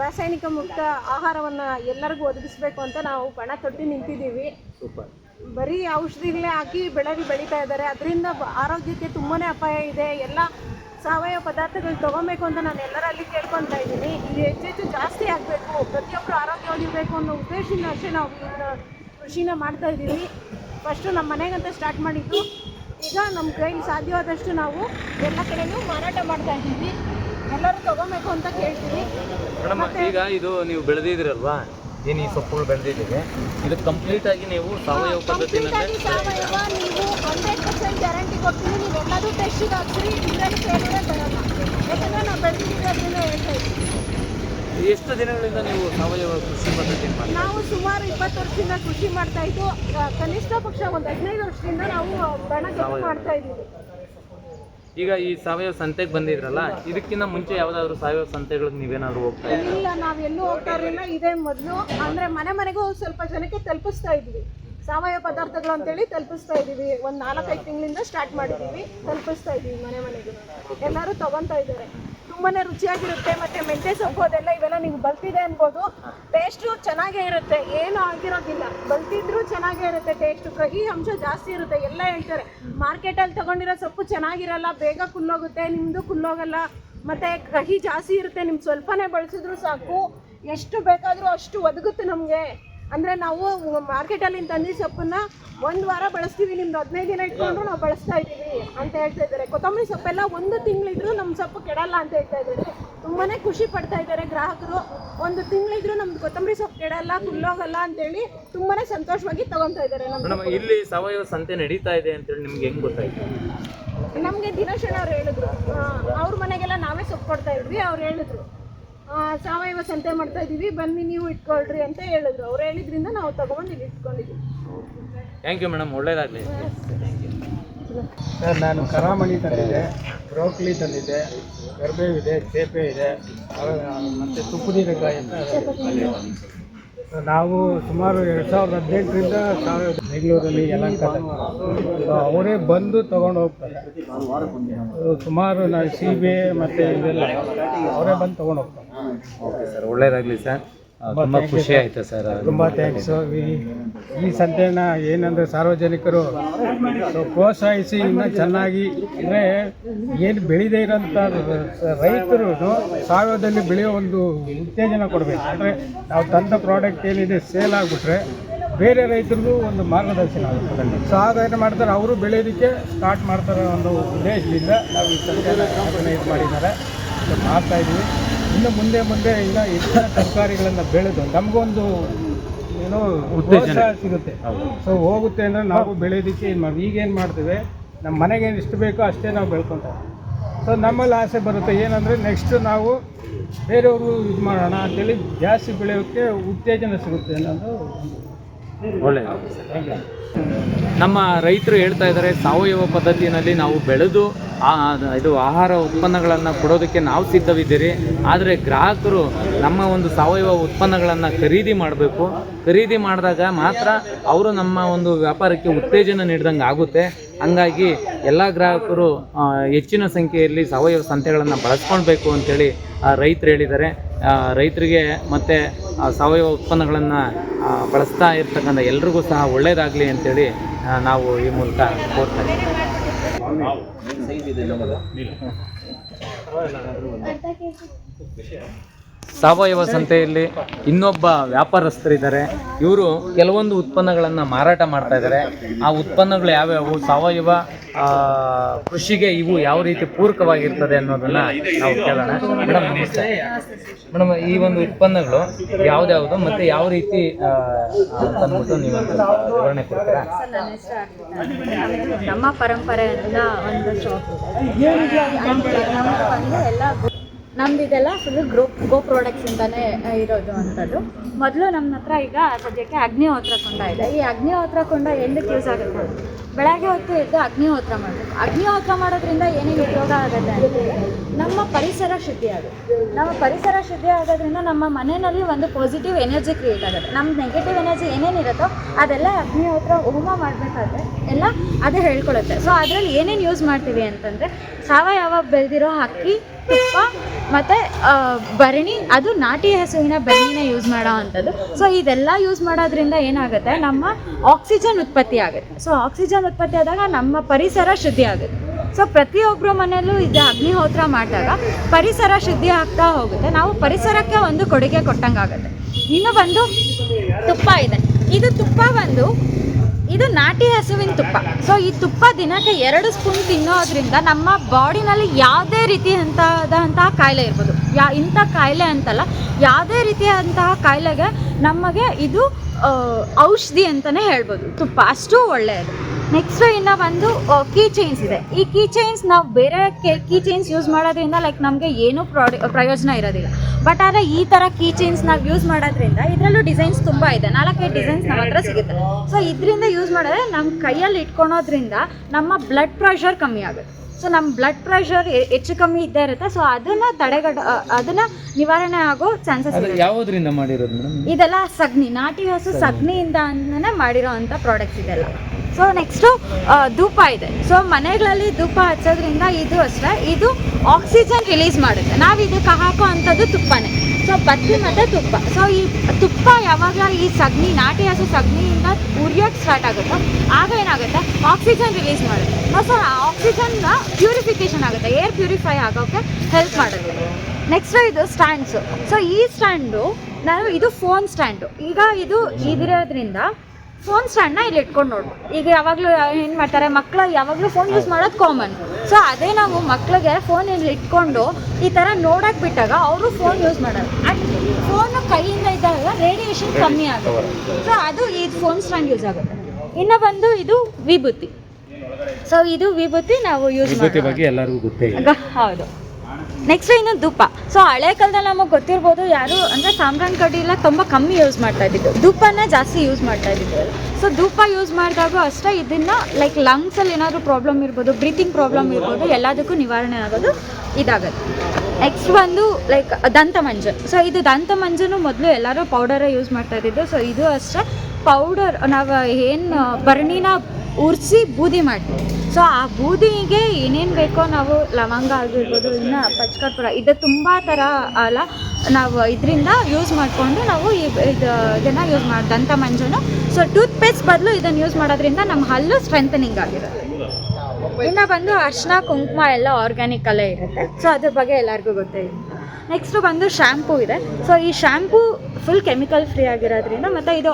ರಾಸಾಯನಿಕ ಮುಕ್ತ ಆಹಾರವನ್ನು ಎಲ್ಲರಿಗೂ ಒದಗಿಸ್ಬೇಕು ಅಂತ ನಾವು ಪಣ ತೊಟ್ಟಿ ನಿಂತಿದ್ದೀವಿ. ಸೂಪರ್. ಬರೀ ಔಷಧಿಗಳೇ ಹಾಕಿ ಬೆಳೆಗಳು ಬೆಳೀತಾ ಇದ್ದಾರೆ. ಅದರಿಂದ ಆರೋಗ್ಯಕ್ಕೆ ತುಂಬಾ ಅಪಾಯ ಇದೆ. ಎಲ್ಲ ಸಾವಯವ ಪದಾರ್ಥಗಳು ತೊಗೊಬೇಕು ಅಂತ ನಾನು ಎಲ್ಲರಲ್ಲಿ ಕೇಳ್ಕೊತಾ ಇದ್ದೀನಿ. ಇದು ಹೆಚ್ಚು ಜಾಸ್ತಿ ಆಗಬೇಕು ಪ್ರತಿಯೊಬ್ಬರು ಆರೋಗ್ಯವಾಗಿರಬೇಕು ಅನ್ನೋ ಉದ್ದೇಶದಿಂದ ಅಷ್ಟೇ ನಾವು ಕೃಷಿನ ಮಾಡ್ತಾ ಇದ್ದೀವಿ. ಫಸ್ಟು ನಮ್ಮ ಮನೆಗಂತ ಸ್ಟಾರ್ಟ್ ಮಾಡಿದ್ದು. ಈಗ ನಮ್ಮ ಕೈಲಿ ಸಾಧ್ಯವಾದಷ್ಟು ನಾವು ಎಲ್ಲ ಕಡೆಯೂ ಮಾರಾಟ ಮಾಡ್ತಾ ಇದ್ದೀವಿ. ಎಲ್ಲರೂ ತೊಗೊಬೇಕು ಅಂತ ಕೇಳ್ತೀವಿ. ಮೇಡಮ್ ಈಗ ಇದು ನೀವು ಬೆಳೆದಿದ್ದೀರಲ್ವಾ? ಏನು ಈ ಸೊಪ್ಪುಗಳು ಬೆಳೆದಿದ್ದೀವಿ? ಇದು ಕಂಪ್ಲೀಟ್ ಆಗಿ ನೀವು ಸಾವಯವ ಪದ್ಧತಿನಲ್ಲಿ ಕಂಪ್ಲೀಟಾಗಿ ಸಾವಯವ ನೀವು ಹಂಡ್ರೆಡ್ ಪರ್ಸೆಂಟ್ ಗ್ಯಾರಂಟಿ ಕೊಡ್ತೀನಿ ನೀವು ಎಲ್ಲದೂ ಟೆಸ್ಟಿಗೆ ಹಾಕ್ತೀರಿ ಇದರಲ್ಲಿ ಫೇಲ್ಯೂರೇ ಬರಲ್ಲ. ಯಾಕಂದರೆ ನಾವು ಬೆಳೆದಿರೋದ್ರಿಂದ ಹೇಳ್ತಾ ಇದ್ದೀವಿ? ಎಷ್ಟು ದಿನಗಳಿಂದ ನೀವು ಸಾವಯವ ಕೃಷಿ ಪದ್ಧತಿ ನಾವು ಸುಮಾರು ಇಪ್ಪತ್ತು ವರ್ಷದಿಂದ ಕೃಷಿ ಮಾಡ್ತಾ ಇದ್ದು ಕನಿಷ್ಠ ಪಕ್ಷ ಒಂದು ಹದಿನೈದು ವರ್ಷದಿಂದ ನಾವು ಬಣ ಮಾಡ್ತಾ ಇದ್ದೀವಿ. ಈಗ ಈ ಸಾವಯವ ಸಂತೆಗೆ ಬಂದಿದ್ರಲ್ಲ, ಇದಕ್ಕಿಂತ ಮುಂಚೆ ಯಾವ್ದಾದ್ರು ಸಾವಯವ ಸಂತೆಗಳಿಗೆ ನೀವೇನಾದ್ರು ಹೋಗ್ತಾ? ಇಲ್ಲ ಎಲ್ಲೂ ಹೋಗ್ತಾ ಇರಲಿಲ್ಲ. ಇದೇ ಮೊದಲು. ಅಂದ್ರೆ ಮನೆ ಮನೆಗೂ ಸ್ವಲ್ಪ ಜನಕ್ಕೆ ತಲುಪಿಸ್ತಾ ಇದ್ವಿ. ಸಾವಯವ ಪದಾರ್ಥಗಳು ಅಂತೇಳಿ ತಲುಪಿಸ್ತಾ ಇದೀವಿ ಒಂದ್ ನಾಲ್ಕೈದು ತಿಂಗಳಿಂದ ಸ್ಟಾರ್ಟ್ ಮಾಡಿದೀವಿ ತಲುಪಿಸ್ತಾ ಇದೀವಿ ಮನೆ ಮನೆಗೂ. ಎಲ್ಲರೂ ತಗೊಂತಾ ಇದ್ದಾರೆ. ತುಂಬಾ ರುಚಿಯಾಗಿರುತ್ತೆ, ಮತ್ತೆ ಮೆಂತ್ಯ ಸೊಪ್ಪು ಅದೆಲ್ಲ ಇವೆಲ್ಲ ನೀವು ಬಲ್ತಿದೆ ಅನ್ಬೋದು. ಟೇಸ್ಟು ಚೆನ್ನಾಗೇ ಇರುತ್ತೆ. ಏನು ಆಗಿರೋದಿಲ್ಲ. ಬಲ್ತಿದ್ರು ಚೆನ್ನಾಗೇ ಇರುತ್ತೆ ಟೇಸ್ಟು ಕಹಿ ಅಂಶ ಜಾಸ್ತಿ ಇರುತ್ತೆ, ಎಲ್ಲ ಹೇಳ್ತಾರೆ. ಮಾರ್ಕೆಟಲ್ಲಿ ತಗೊಂಡಿರೋ ಸೊಪ್ಪು ಚೆನ್ನಾಗಿರಲ್ಲ, ಬೇಗ ಕುಲ್ಲೋಗುತ್ತೆ ನಿಮ್ಮದು ಕುಲ್ಲೋಗಲ್ಲ ಮತ್ತು ಕಹಿ ಜಾಸ್ತಿ ಇರುತ್ತೆ, ನಿಮ್ಗೆ ಸ್ವಲ್ಪನೇ ಬಳಸಿದ್ರು ಸಾಕು. ಎಷ್ಟು ಬೇಕಾದರೂ ಅಷ್ಟು ಒದಗುತ್ತೆ ನಮಗೆ. ಅಂದರೆ ನಾವು ಮಾರ್ಕೆಟಲ್ಲಿ ತಂದಿ ಸೊಪ್ಪನ್ನ ಒಂದು ವಾರ ಬಳಸ್ತೀವಿ ನಿಮ್ದು ಹದಿನೈದು ದಿನ ಇಟ್ಕೊಂಡ್ರು ನಾವು ಬಳಸ್ತಾ ಇದ್ದೀವಿ ಅಂತ ಹೇಳ್ತಾ ಇದ್ದಾರೆ. ಕೊತ್ತಂಬರಿ ಸೊಪ್ಪೆಲ್ಲ ಒಂದು ತಿಂಗಳಿದ್ರು ನಮ್ಮ ಸೊಪ್ಪು ಕೆಡಲ್ಲ ಅಂತ ಹೇಳ್ತಾ ಇದ್ದಾರೆ. ತುಂಬಾ ಖುಷಿ ಪಡ್ತಾ ಇದ್ದಾರೆ ಗ್ರಾಹಕರು. ಒಂದು ತಿಂಗಳಿದ್ರು ನಮ್ದು ಕೊತ್ತಂಬರಿ ಸೊಪ್ಪು ಕೆಡಲ್ಲ ಕುಲ್ಲೋಗಲ್ಲ ಅಂತೇಳಿ ತುಂಬಾ ಸಂತೋಷವಾಗಿ ತಗೊತಾ ಇದ್ದಾರೆ ನಮ್ಮ ಇಲ್ಲಿ ಸಾವಯವ ಸಂತೆ ನಡೀತಾ ಇದೆ ಅಂತೇಳಿ ನಿಮ್ಗೆ ಹೆಂಗ್ ಗೊತ್ತಾಯ್ತು? ನಮಗೆ ದಿನಶಣ ಅವ್ರು ಹೇಳಿದ್ರು. ಅವ್ರ ಮನೆಗೆಲ್ಲ ನಾವೇ ಸೊಪ್ಪು ಕೊಡ್ತಾ ಇದ್ವಿ ಅವ್ರು ಹೇಳಿದ್ರು. ಸಾವಯವ ಸಂತೆ ಮಾಡ್ತಾ ಇದ್ದೀವಿ ಬನ್ನಿ ನೀವು ಇಟ್ಕೊಳ್ರಿ ಅಂತ ಹೇಳಿದ್ರು. ಅವ್ರು ಹೇಳಿದ್ರಿಂದ ನಾವು ತಗೊಂಡು ಇಲ್ಲಿ ಇಟ್ಕೊಂಡಿದ್ವಿ. ಥ್ಯಾಂಕ್ ಯು ಮೇಡಮ್ ಒಳ್ಳೇದಾಗಲಿ. ಸರ್ ನಾನು ಕರಾಮಣಿ ತಂದಿದ್ದೆ ಬ್ರೋಕ್ಲಿ ತಂದಿದ್ದೆ ಗರ್ಬೇವಿದೆ ಸೇಪೆ ಇದೆ ಮತ್ತು ತುಪ್ಪದೀನಕಾಯಿ ಅಂತ ನಾವು ಸುಮಾರು ಎರಡು ಸಾವಿರದ ಹದಿನೆಂಟರಿಂದ ಸಾವಿರದ ಬೆಂಗಳೂರಲ್ಲಿ ಎಲ್ಲ ಅವರೇ ಬಂದು ತೊಗೊಂಡು ಹೋಗ್ತಾರೆ. ಸುಮಾರು ನಾನು ಸೀಬೆ ಮತ್ತು ಇದೆಲ್ಲ ಅವರೇ ಬಂದು ತೊಗೊಂಡು ಹೋಗ್ತಾರೆ. ಓಕೆ ಸರ್ ಒಳ್ಳೇದಾಗಲಿ ಸರ್ ತುಂಬ ಖುಷಿ ಆಯ್ತು ಸರ್ ತುಂಬ ಥ್ಯಾಂಕ್ಸ್ ಈ ಸಂತೆಯನ್ನ ಸಂತೆನ ಏನಂದರೆ ಸಾರ್ವಜನಿಕರು ಪ್ರೋತ್ಸಾಹಿಸಿ ಇನ್ನೂ ಚೆನ್ನಾಗಿ ಅಂದರೆ ಏನು ಬೆಳೆದೇ ಇರೋಂಥ ರೈತರು ಸಾವಯವದಲ್ಲಿ ಬೆಳೆಯೋ ಒಂದು ಉತ್ತೇಜನ ಕೊಡಬೇಕು. ಅಂದರೆ ನಾವು ತಂದ ಪ್ರಾಡಕ್ಟ್ ಏನಿದೆ ಸೇಲ್ ಆಗಿಬಿಟ್ರೆ ಬೇರೆ ರೈತರಿಗೂ ಒಂದು ಮಾರ್ಗದರ್ಶನ ಆಗುತ್ತೆ. ಏನು ಮಾಡ್ತಾರೆ. ಅವರು ಬೆಳೆಯೋದಕ್ಕೆ ಸ್ಟಾರ್ಟ್ ಮಾಡ್ತಾರೆ ಒಂದು ಉದ್ದೇಶದಿಂದ ನಾವು ಈ ಸಂತೆನ ಆರ್ಗನೈಸ್ ಮಾಡಿದ್ದಾರೆ. ಸೊ ಮಾಡ್ತಾ ಇದ್ದೀವಿ ಇನ್ನು ಮುಂದೆ ಮುಂದೆ ಈಗ ಹೆಚ್ಚಿನ ತರಕಾರಿಗಳನ್ನು ಬೆಳೆದು ನಮಗೊಂದು ಏನೋ ಉತ್ತೇಜನ. ಸಿಗುತ್ತೆ. ಸೊ ಹೋಗುತ್ತೆ ಅಂದರೆ ನಾವು ಬೆಳೆಯೋದಕ್ಕೆ ಏನು ಮಾಡಿ ಈಗೇನು ಮಾಡ್ತೇವೆ? ನಮ್ಮ ಮನೆಗೆ ಏನು ಇಷ್ಟು ಬೇಕೋ ಅಷ್ಟೇ ನಾವು ಬೆಳ್ಕೊತಾರೆ ಸೊ ನಮ್ಮಲ್ಲಿ ಆಸೆ ಬರುತ್ತೆ ಏನಂದರೆ ನೆಕ್ಸ್ಟ್ ನಾವು ಬೇರೆಯವರು ಇದು ಮಾಡೋಣ ಅಂತೇಳಿ ಜಾಸ್ತಿ ಬೆಳೆಯೋಕ್ಕೆ ಉತ್ತೇಜನ ಸಿಗುತ್ತೆ ಅನ್ನೋದು ಒಳ್ಳೆಯದು. ನಮ್ಮ ರೈತರು ಹೇಳ್ತಾ ಇದ್ದಾರೆ, ಸಾವಯವ ಪದ್ಧತಿಯಲ್ಲಿ ನಾವು ಬೆಳೆದು ಇದು ಆಹಾರ ಉತ್ಪನ್ನಗಳನ್ನು ಕೊಡೋದಕ್ಕೆ ನಾವು ಸಿದ್ಧವಿದ್ದೀರಿ. ಆದರೆ ಗ್ರಾಹಕರು ನಮ್ಮ ಒಂದು ಸಾವಯವ ಉತ್ಪನ್ನಗಳನ್ನು ಖರೀದಿ ಮಾಡಬೇಕು. ಖರೀದಿ ಮಾಡಿದಾಗ ಮಾತ್ರ ಅವರು ನಮ್ಮ ಒಂದು ವ್ಯಾಪಾರಕ್ಕೆ ಉತ್ತೇಜನ ನೀಡಿದಂಗೆ ಆಗುತ್ತೆ. ಹಂಗಾಗಿ ಎಲ್ಲ ಗ್ರಾಹಕರು ಹೆಚ್ಚಿನ ಸಂಖ್ಯೆಯಲ್ಲಿ ಸಾವಯವ ಸಂತೆಗಳನ್ನು ಬಳಸ್ಕೊಳ್ಬೇಕು ಅಂತೇಳಿ ರೈತರು ಹೇಳಿದ್ದಾರೆ. ರೈತರಿಗೆ ಮತ್ತು ಸಾವಯವ ಉತ್ಪನ್ನಗಳನ್ನು ಬಳಸ್ತಾ ಇರ್ತಕ್ಕಂಥ ಎಲ್ರಿಗೂ ಸಹ ಒಳ್ಳೆಯದಾಗಲಿ ಅಂತೇಳಿ ನಾವು ಈ ಮೂಲಕ ಕೋರ್ತಾ ಇದ್ದೀವಿ ಸಾವಯವ ಸಂತೆಯಲ್ಲಿ ಇನ್ನೊಬ್ಬ ವ್ಯಾಪಾರಸ್ಥರಿದ್ದಾರೆ. ಇವರು ಕೆಲವೊಂದು ಉತ್ಪನ್ನಗಳನ್ನು ಮಾರಾಟ ಮಾಡ್ತಾ ಇದ್ದಾರೆ. ಆ ಉತ್ಪನ್ನಗಳು ಯಾವ್ಯಾವು, ಸಾವಯವ ಕೃಷಿಗೆ ಇವು ಯಾವ ರೀತಿ ಪೂರಕವಾಗಿರ್ತದೆ ಅನ್ನೋದನ್ನ ನಾವು ಕೇಳೋಣ. ಮೇಡಮ್, ನಮಸ್ತೆ. ಮೇಡಮ್, ಈ ಒಂದು ಉತ್ಪನ್ನಗಳು ಯಾವ್ದ್ಯಾವುದು ಮತ್ತೆ ಯಾವ ರೀತಿ ಅಂದ್ಬಿಟ್ಟು ನೀವು ವಿವರಣೆ ಕೊಡ್ತೀರಾ? ನಮ್ಮ ಪರಂಪರೆ ಅಂತ ಒಂದು ನಮ್ದು ಇದೆಲ್ಲ ಫುಲ್ ಗ್ರೋ ಗೋ ಪ್ರಾಡಕ್ಟ್ಸ್ ಅಂತಾನೆ ಇರೋದು ಅಂಥದ್ದು ಮೊದಲು ನಮ್ಮ ಹತ್ರ ಈಗ ಸದ್ಯಕ್ಕೆ ಅಗ್ನಿಹೋತ್ರ ಕೊಂಡ ಇದೆ. ಈ ಅಗ್ನಿಹೋತ್ರ ಕೊಂಡ ಎಂದಕ್ಕೆ ಯೂಸ್ ಆಗುತ್ತೆ? ಬೆಳಗ್ಗೆ ಹೊತ್ತು ಎದ್ದು ಅಗ್ನಿಹೋತ್ರ ಮಾಡಬೇಕು. ಅಗ್ನಿಹೋತ್ರ ಮಾಡೋದ್ರಿಂದ ಏನೇನು ಉಪಯೋಗ ಆಗುತ್ತೆ ಅಂದರೆ, ನಮ್ಮ ಪರಿಸರ ಶುದ್ಧಿ ಆಗುತ್ತೆ ನಮ್ಮ ಪರಿಸರ ಶುದ್ಧಿ ಆಗೋದ್ರಿಂದ ನಮ್ಮ ಮನೆಯಲ್ಲಿ ಒಂದು ಪಾಸಿಟಿವ್ ಎನರ್ಜಿ ಕ್ರಿಯೇಟ್ ಆಗುತ್ತೆ. ನಮ್ಮ ನೆಗೆಟಿವ್ ಎನರ್ಜಿ ಏನೇನಿರುತ್ತೋ ಅದೆಲ್ಲ ಅಗ್ನಿಹೋತ್ರ ಹೋಮ ಮಾಡಬೇಕಾದ್ರೆ ಎಲ್ಲ ಅದೇ ಹೇಳ್ಕೊಳುತ್ತೆ. ಸೊ ಅದರಲ್ಲಿ ಏನೇನು ಯೂಸ್ ಮಾಡ್ತೀವಿ ಅಂತಂದರೆ ಸಾವಯವ ಬೆಳೆದಿರೋ ಅಕ್ಕಿ, ತುಪ್ಪ ಮತ್ತು ಭರಣಿ, ಅದು ನಾಟಿ ಹಸುವಿನ ಬರಣಿನ ಯೂಸ್ ಮಾಡೋ ಅಂಥದ್ದು. ಸೊ ಇದೆಲ್ಲ ಯೂಸ್ ಮಾಡೋದ್ರಿಂದ ಏನಾಗುತ್ತೆ? ನಮ್ಮ ಆಕ್ಸಿಜನ್ ಉತ್ಪತ್ತಿ ಆಗುತ್ತೆ. ಸೊ ಆಕ್ಸಿಜನ್ ಉತ್ಪತ್ತಿ ಆದಾಗ ನಮ್ಮ ಪರಿಸರ ಶುದ್ಧಿ ಆಗುತ್ತೆ. ಸೊ ಪ್ರತಿಯೊಬ್ಬರ ಮನೆಯಲ್ಲೂ ಇದು ಅಗ್ನಿಹೋತ್ರ ಮಾಡಿದಾಗ ಪರಿಸರ ಶುದ್ಧಿ ಆಗ್ತಾ ಹೋಗುತ್ತೆ. ನಾವು ಪರಿಸರಕ್ಕೆ ಒಂದು ಕೊಡುಗೆ ಕೊಟ್ಟಂಗೆ ಆಗುತ್ತೆ ಇನ್ನು ಬಂದು ತುಪ್ಪ ಇದೆ. ಇದು ತುಪ್ಪ ಬಂದು ಇದು ನಾಟಿ ಹಸುವಿನ ತುಪ್ಪ. ಸೊ ಈ ತುಪ್ಪ ದಿನಕ್ಕೆ ಎರಡು ಸ್ಪೂನ್ ತಿನ್ನೋದ್ರಿಂದ ನಮ್ಮ ಬಾಡಿನಲ್ಲಿ ಯಾವುದೇ ರೀತಿಯಂತಹದಂತಹ ಕಾಯಿಲೆ ಇರ್ಬೋದು. ಯಾ, ಇಂಥ ಕಾಯಿಲೆ ಅಂತಲ್ಲ, ಯಾವುದೇ ರೀತಿಯಾದಂತಹ ಕಾಯಿಲೆಗೆ ನಮಗೆ ಇದು ಔಷಧಿ ಅಂತಲೇ ಹೇಳ್ಬೋದು. ತುಪ್ಪ ಅಷ್ಟು ಒಳ್ಳೆಯದು. ನೆಕ್ಸ್ಟ್ ಇನ್ನು ಬಂದು ಕೀ ಚೈನ್ಸ್ ಇದೆ. ಈ ಕೀ ಚೈನ್ಸ್ ನಾವು ಬೇರೆ ಕೀ ಚೈನ್ಸ್ ಯೂಸ್ ಮಾಡೋದ್ರಿಂದ ಲೈಕ್ ನಮಗೆ ಏನೂ ಪ್ರಾಡಿ ಪ್ರಯೋಜನ ಇರೋದಿಲ್ಲ. ಬಟ್ ಆದರೆ ಈ ಥರ ಕೀ ಚೈನ್ಸ್ ನಾವು ಯೂಸ್ ಮಾಡೋದ್ರಿಂದ ಇದರಲ್ಲೂ ಡಿಸೈನ್ಸ್ ತುಂಬ ಇದೆ. ನಾಲ್ಕೈದು ಡಿಸೈನ್ಸ್ ನಮ್ಮ ಹತ್ರ ಸಿಗುತ್ತೆ. ಸೊ ಇದರಿಂದ ಯೂಸ್ ಮಾಡಿದ್ರೆ ನಮ್ಮ ಕೈಯಲ್ಲಿ ಇಟ್ಕೊಳೋದ್ರಿಂದ ನಮ್ಮ ಬ್ಲಡ್ ಪ್ರೆಷರ್ ಕಮ್ಮಿ ಆಗುತ್ತೆ. ಸೊ ನಮ್ಮ ಬ್ಲಡ್ ಪ್ರೆಷರ್ ಹೆಚ್ಚು ಕಮ್ಮಿ ಇದ್ದೇ ಇರುತ್ತೆ. ಸೊ ಅದನ್ನ ತಡೆಗಡ ಅದನ್ನ ನಿವಾರಣೆ ಆಗೋ ಚಾನ್ಸಸ್ ಯಾವುದರಿಂದ ಮಾಡಿರೋದು ಇದೆಲ್ಲ ಸಗ್ನಿ ನಾಟಿ ಹಸು ಸಗ್ನಿಯಿಂದ ಅಂತಾನೆ ಮಾಡಿರೋ ಅಂತ ಪ್ರಾಡಕ್ಟ್ಸ್ ಇದೆಲ್ಲ. ಸೊ ನೆಕ್ಸ್ಟು ಧೂಪ ಇದೆ. ಸೊ ಮನೆಗಳಲ್ಲಿ ಧೂಪ ಹಚ್ಚೋದ್ರಿಂದ ಇದು ಅಷ್ಟೇ. ಇದು ಆಕ್ಸಿಜನ್ ರಿಲೀಸ್ ಮಾಡುತ್ತೆ. ನಾವು ಇದಕ್ಕೆ ಹಾಕೋ ಅಂಥದ್ದು ತುಪ್ಪನೇ. ಸೊ ಬತ್ತಿ ಮತ್ತು ತುಪ್ಪ. ಸೊ ಈ ತುಪ್ಪ ಯಾವಾಗ ಈ ಸಗಣಿ ನಾಟಿ ಹಸು ಸಗಣಿಯಿಂದ ಉರಿಯೋಕ್ಕೆ ಸ್ಟಾರ್ಟ್ ಆಗುತ್ತೋ, ಆಗ ಏನಾಗುತ್ತೆ? ಆಕ್ಸಿಜನ್ ರಿಲೀಸ್ ಮಾಡುತ್ತೆ. ಸೊ ಆ ಆಕ್ಸಿಜನ್ನ ಪ್ಯೂರಿಫಿಕೇಷನ್ ಆಗುತ್ತೆ. ಏರ್ ಪ್ಯೂರಿಫೈ ಆಗೋಕ್ಕೆ ಹೆಲ್ಪ್ ಮಾಡುತ್ತೆ ನೆಕ್ಸ್ಟ್ ಇದು ಸ್ಟ್ಯಾಂಡ್ಸು ಸೊ ಈ ಸ್ಟ್ಯಾಂಡು ನಾನು ಇದು ಫೋನ್ ಸ್ಟ್ಯಾಂಡು ಈಗ ಇದು ಇದಿರೋದ್ರಿಂದ ಫೋನ್ ಸ್ಟ್ಯಾಂಡ್ನ ಇಲ್ಲಿ ಇಟ್ಕೊಂಡು ನೋಡ್ಬೋದು ಈಗ ಯಾವಾಗಲೂ ಏನು ಮಾಡ್ತಾರೆ ಮಕ್ಕಳು ಯಾವಾಗಲೂ ಫೋನ್ ಯೂಸ್ ಮಾಡೋದು ಕಾಮನ್ ಸೊ ಅದೇ ನಾವು ಮಕ್ಕಳಿಗೆ ಫೋನ್ ಇಲ್ಲಿ ಇಟ್ಕೊಂಡು ಈ ಥರ ನೋಡಕ್ಕೆ ಬಿಟ್ಟಾಗ ಅವರು ಫೋನ್ ಯೂಸ್ ಮಾಡೋದು. ಆ್ಯಂಡ್ ಫೋನು ಕೈಯಿಂದ ಇದ್ದಾಗ ರೇಡಿಯೇಷನ್ ಕಮ್ಮಿ ಆಗುತ್ತೆ. ಸೊ ಅದು ಈ ಫೋನ್ ಸ್ಟ್ಯಾಂಡ್ ಯೂಸ್ ಆಗುತ್ತೆ. ಇನ್ನು ಬಂದು ಇದು ವಿಭೂತಿ. ಸೊ ಇದು ವಿಭೂತಿ ನಾವು ಯೂಸ್ ವಿಭೂತಿ ಮಾಡ್ತೀವಿ ಬಗ್ಗೆ ಎಲ್ಲರಿಗೂ ಗೊತ್ತೇ ಹೌದು. ನೆಕ್ಸ್ಟ್ ಇನ್ನು ಧೂಪ. ಸೊ ಹಳೆ ಕಾಲದಲ್ಲಿ ನಮಗೆ ಗೊತ್ತಿರ್ಬೋದು ಯಾರು ಅಂದರೆ ಸಾಂಬ್ರಾಣಿ ಕಡ್ಡಿ ಎಲ್ಲ ತುಂಬ ಕಮ್ಮಿ ಯೂಸ್ ಮಾಡ್ತಾ ಇದ್ದಿದ್ದು. ಧೂಪನ ಜಾಸ್ತಿ ಯೂಸ್ ಮಾಡ್ತಾ ಇದ್ದಿದ್ದು. ಸೊ ಧೂಪ ಯೂಸ್ ಮಾಡಿದಾಗ ಅಷ್ಟೇ ಇದನ್ನು ಲೈಕ್ ಲಂಗ್ಸಲ್ಲಿ ಏನಾದರೂ ಪ್ರಾಬ್ಲಮ್ ಇರ್ಬೋದು ಬ್ರೀತಿಂಗ್ ಪ್ರಾಬ್ಲಮ್ ಇರ್ಬೋದು, ಎಲ್ಲದಕ್ಕೂ ನಿವಾರಣೆ ಆಗೋದು ಇದಾಗುತ್ತೆ. ನೆಕ್ಸ್ಟ್ ಬಂದು ಲೈಕ್ ದಂತಮಂಜು ಸೊ ಇದು ದಂತಮಂಜನು ಮೊದಲು ಎಲ್ಲರೂ ಪೌಡರೇ ಯೂಸ್ ಮಾಡ್ತಾ ಇದ್ದಿದ್ದು. ಸೊ ಇದು ಅಷ್ಟೇ ಪೌಡರ್ ನಾವು ಏನು ಬರ್ಣಿನ ಉರಿಸಿ ಬೂದಿ ಮಾಡ್ತೀವಿ. ಸೊ ಆ ಬೂದಿಗೆ ಏನೇನು ಬೇಕೋ ನಾವು ಲವಂಗ ಆಗಿರ್ಬೋದು, ಇನ್ನು ಪಚ್ಕರ್ಪುರ, ಇದು ತುಂಬ ಥರ ಅಲ್ಲ, ನಾವು ಇದರಿಂದ ಯೂಸ್ ಮಾಡಿಕೊಂಡು ನಾವು ಈ ಇದು ಇದನ್ನು ಯೂಸ್ ಮಾಡಿ, ದಂತ ಮಂಜುನು. ಸೊ ಟೂತ್ ಪೇಸ್ಟ್ ಬದಲು ಇದನ್ನು ಯೂಸ್ ಮಾಡೋದ್ರಿಂದ ನಮ್ಮ ಹಲ್ಲು ಸ್ಟ್ರೆಂಥನಿಂಗ್ ಆಗಿರುತ್ತೆ. ಇನ್ನು ಬಂದು ಅರ್ಶಿನ, ಕುಂಕುಮ ಎಲ್ಲ ಆರ್ಗ್ಯಾನಿಕ್ ಅಲ್ಲೇ ಇರುತ್ತೆ. ಸೊ ಅದ್ರ ಬಗ್ಗೆ ಎಲ್ಲರಿಗೂ ಗೊತ್ತೇ ಇದೆ ನೆಕ್ಸ್ಟು ಬಂದು ಶ್ಯಾಂಪೂ ಇದೆ. ಸೊ ಈ ಶ್ಯಾಂಪೂ ಫುಲ್ ಕೆಮಿಕಲ್ ಫ್ರೀ ಆಗಿರೋದ್ರಿಂದ ಮತ್ತು ಇದು